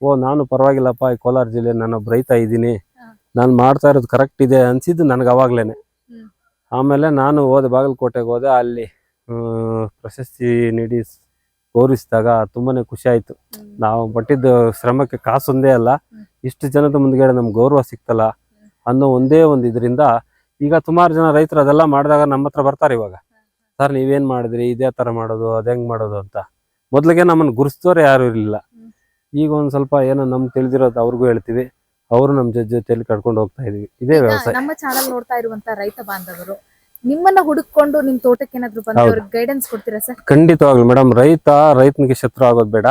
ಓ ನಾನು ಪರವಾಗಿಲ್ಲಪ್ಪ ಈ ಕೋಲಾರ ಜಿಲ್ಲೆ ನಾನೊಬ್ಬ ರೈತ ಇದ್ದೀನಿ. ನಾನು ಮಾಡ್ತಾ ಇರೋದು ಕರೆಕ್ಟ್ ಇದೆ ಅನ್ಸಿದ್ದು ನನಗೆ ಅವಾಗ್ಲೇನೆ. ಆಮೇಲೆ ನಾನು ಹೋದೆ ಬಾಗಲಕೋಟೆಗೆ ಹೋದೆ ಅಲ್ಲಿ ಪ್ರಶಸ್ತಿ ನೀಡಿ ಗೌರವಿಸಿದಾಗ ತುಂಬಾ ಖುಷಿ ಆಯ್ತು. ನಾವು ಪಟ್ಟಿದ್ದು ಶ್ರಮಕ್ಕೆ ಕಾಸೊಂದೇ ಅಲ್ಲ. ಇಷ್ಟು ಜನದ ಮುಂದ್ಗಡೆ ನಮ್ಗೆ ಗೌರವ ಸಿಕ್ತಲ್ಲ ಅನ್ನೋ ಒಂದೇ ಒಂದು ಇದರಿಂದ ಈಗ ಸುಮಾರು ಜನ ರೈತರು ಅದೆಲ್ಲ ಮಾಡಿದಾಗ ನಮ್ಮ ಹತ್ರ ಬರ್ತಾರೆ ಇವಾಗ. ಸರ್ ನೀವೇನ್ ಮಾಡಿದ್ರಿ? ಇದೇ ತರ ಮಾಡೋದು ಅದ್ ಹೆಂಗ್ ಮಾಡೋದು? ಅಂತ. ಮೊದ್ಲಿಗೆ ನಮ್ಮನ್ನು ಗುರುಸ್ತೋರು ಯಾರು ಇರಲಿಲ್ಲ. ಈಗ ಒಂದ್ ಸ್ವಲ್ಪ ಏನೋ ನಮ್ಗೆ ತಿಳಿದಿರೋದು ಅವ್ರಿಗೂ ಹೇಳ್ತೀವಿ. ಅವರು ನಮ್ಮ ಜೊತೆ ಜೊತೆಯಲ್ಲಿ ಕರ್ಕೊಂಡು ಹೋಗ್ತಾ ಇದೀವಿ. ಇದೇ ವ್ಯವಸಾಯ. ನಮ್ಮ ಚಾನಲ್ ನೋಡ್ತಾ ಇರುವಂತ ರೈತ ಬಾಂಧವರು ನಿಮ್ಮನ್ನ ಹುಡುಕೊಂಡು ನಿಮ್ ತೋಟಕ್ಕೆ ಏನಾದ್ರು ಬಂದು ಹೌದು. ಅವ್ರಿಗೆ ಗೈಡೆನ್ಸ್ ಕೊಡ್ತೀರಾ ಸರ್? ಖಂಡಿತವಾಗ್ಲು ಮೇಡಮ್ ರೈತ ರೈತನಿಗೆ ಶತ್ರು ಆಗೋದ್ ಬೇಡ.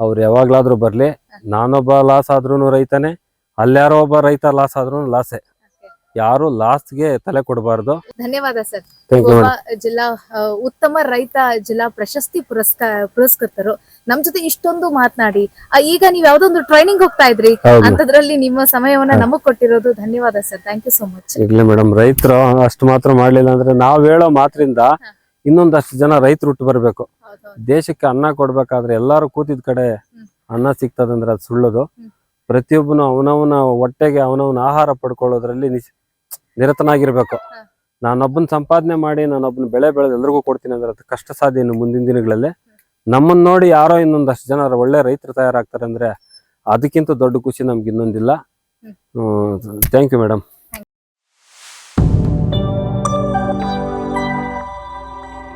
ಅವ್ರ ಯಾವಾಗ್ಲಾದ್ರೂ ಬರ್ಲಿ. ನಾನೊಬ್ಬ ಲಾಸ್ ಆದ್ರೂನು ರೈತನೇ ಅಲ್ಲ್ಯಾರೋ ಒಬ್ಬ ರೈತ ಲಾಸ್ ಆದ್ರೂ ಲಾಸೆ ಯಾರು ಲಾಸ್ಗೆ ತಲೆ ಕೊಡಬಾರ್ದು. ಧನ್ಯವಾದ ಸರ್. ಥ್ಯಾಂಕ್ ಜಿಲ್ಲಾ ಉತ್ತಮ ರೈತ ಜಿಲ್ಲಾ ಪ್ರಶಸ್ತಿ ಪುರಸ್ಕಾರ ಪುರಸ್ಕೃತರು. ನಮ್ ಜೊತೆ ಇಷ್ಟೊಂದು ಮಾತನಾಡಿ. ಈಗ ನೀವ್ ಯಾವ್ದೊಂದು ಟ್ರೈನಿಂಗ್ ಹೋಗ್ತಾ ಇದ್ರಿ ಅಂತದ್ರಲ್ಲಿ ನಿಮ್ಮ ಸಮಯವನ್ನ ನಮಗ್ ಕೊಟ್ಟಿರೋದು ಧನ್ಯವಾದ sir. Thank you so much ಇರ್ಲಿ ಮೇಡಮ್ ರೈತರು ಅಷ್ಟು ಮಾತ್ರ ಮಾಡ್ಲಿಲ್ಲ ಅಂದ್ರೆ ನಾವ್ ಹೇಳೋ ಮಾತ್ರಿಂದ ಇನ್ನೊಂದಷ್ಟು ಜನ ರೈತರು ಹುಟ್ಟು ಬರ್ಬೇಕು. ದೇಶಕ್ಕೆ ಅನ್ನ ಕೊಡ್ಬೇಕಾದ್ರೆ ಎಲ್ಲಾರು ಕೂತಿದ್ ಕಡೆ ಅನ್ನ ಸಿಗ್ತದಂದ್ರೆ ಅದು ಸುಳ್ಳದು. ಪ್ರತಿಯೊಬ್ಬನು ಅವನವನ ಹೊಟ್ಟೆಗೆ ಅವನವನ ಆಹಾರ ಪಡ್ಕೊಳ್ಳೋದ್ರಲ್ಲಿ ನಿರತನಾಗಿರ್ಬೇಕು. ನಾನೊಬ್ಬನ ಸಂಪಾದನೆ ಮಾಡಿ ನಾನೊಬ್ಬನ ಬೆಳೆ ಬೆಳೆದು ಎಲ್ರಿಗೂ ಕೊಡ್ತೀನಿ ಅಂದ್ರೆ ಅದು ಕಷ್ಟ ಸಾಧ್ಯ ಇನ್ನು ಮುಂದಿನ ದಿನಗಳಲ್ಲಿ. ನಮ್ಮನ್ನ ನೋಡಿ ಯಾರೋ ಇನ್ನೊಂದಷ್ಟು ಜನ ಒಳ್ಳೆ ರೈತರು ತಯಾರಾಗ್ತಾರೆ ಅಂದ್ರೆ ಅದಕ್ಕಿಂತ ದೊಡ್ಡ ಖುಷಿ ನಮ್ಗೆ ಇನ್ನೊಂದಿಲ್ಲ. Thank you madam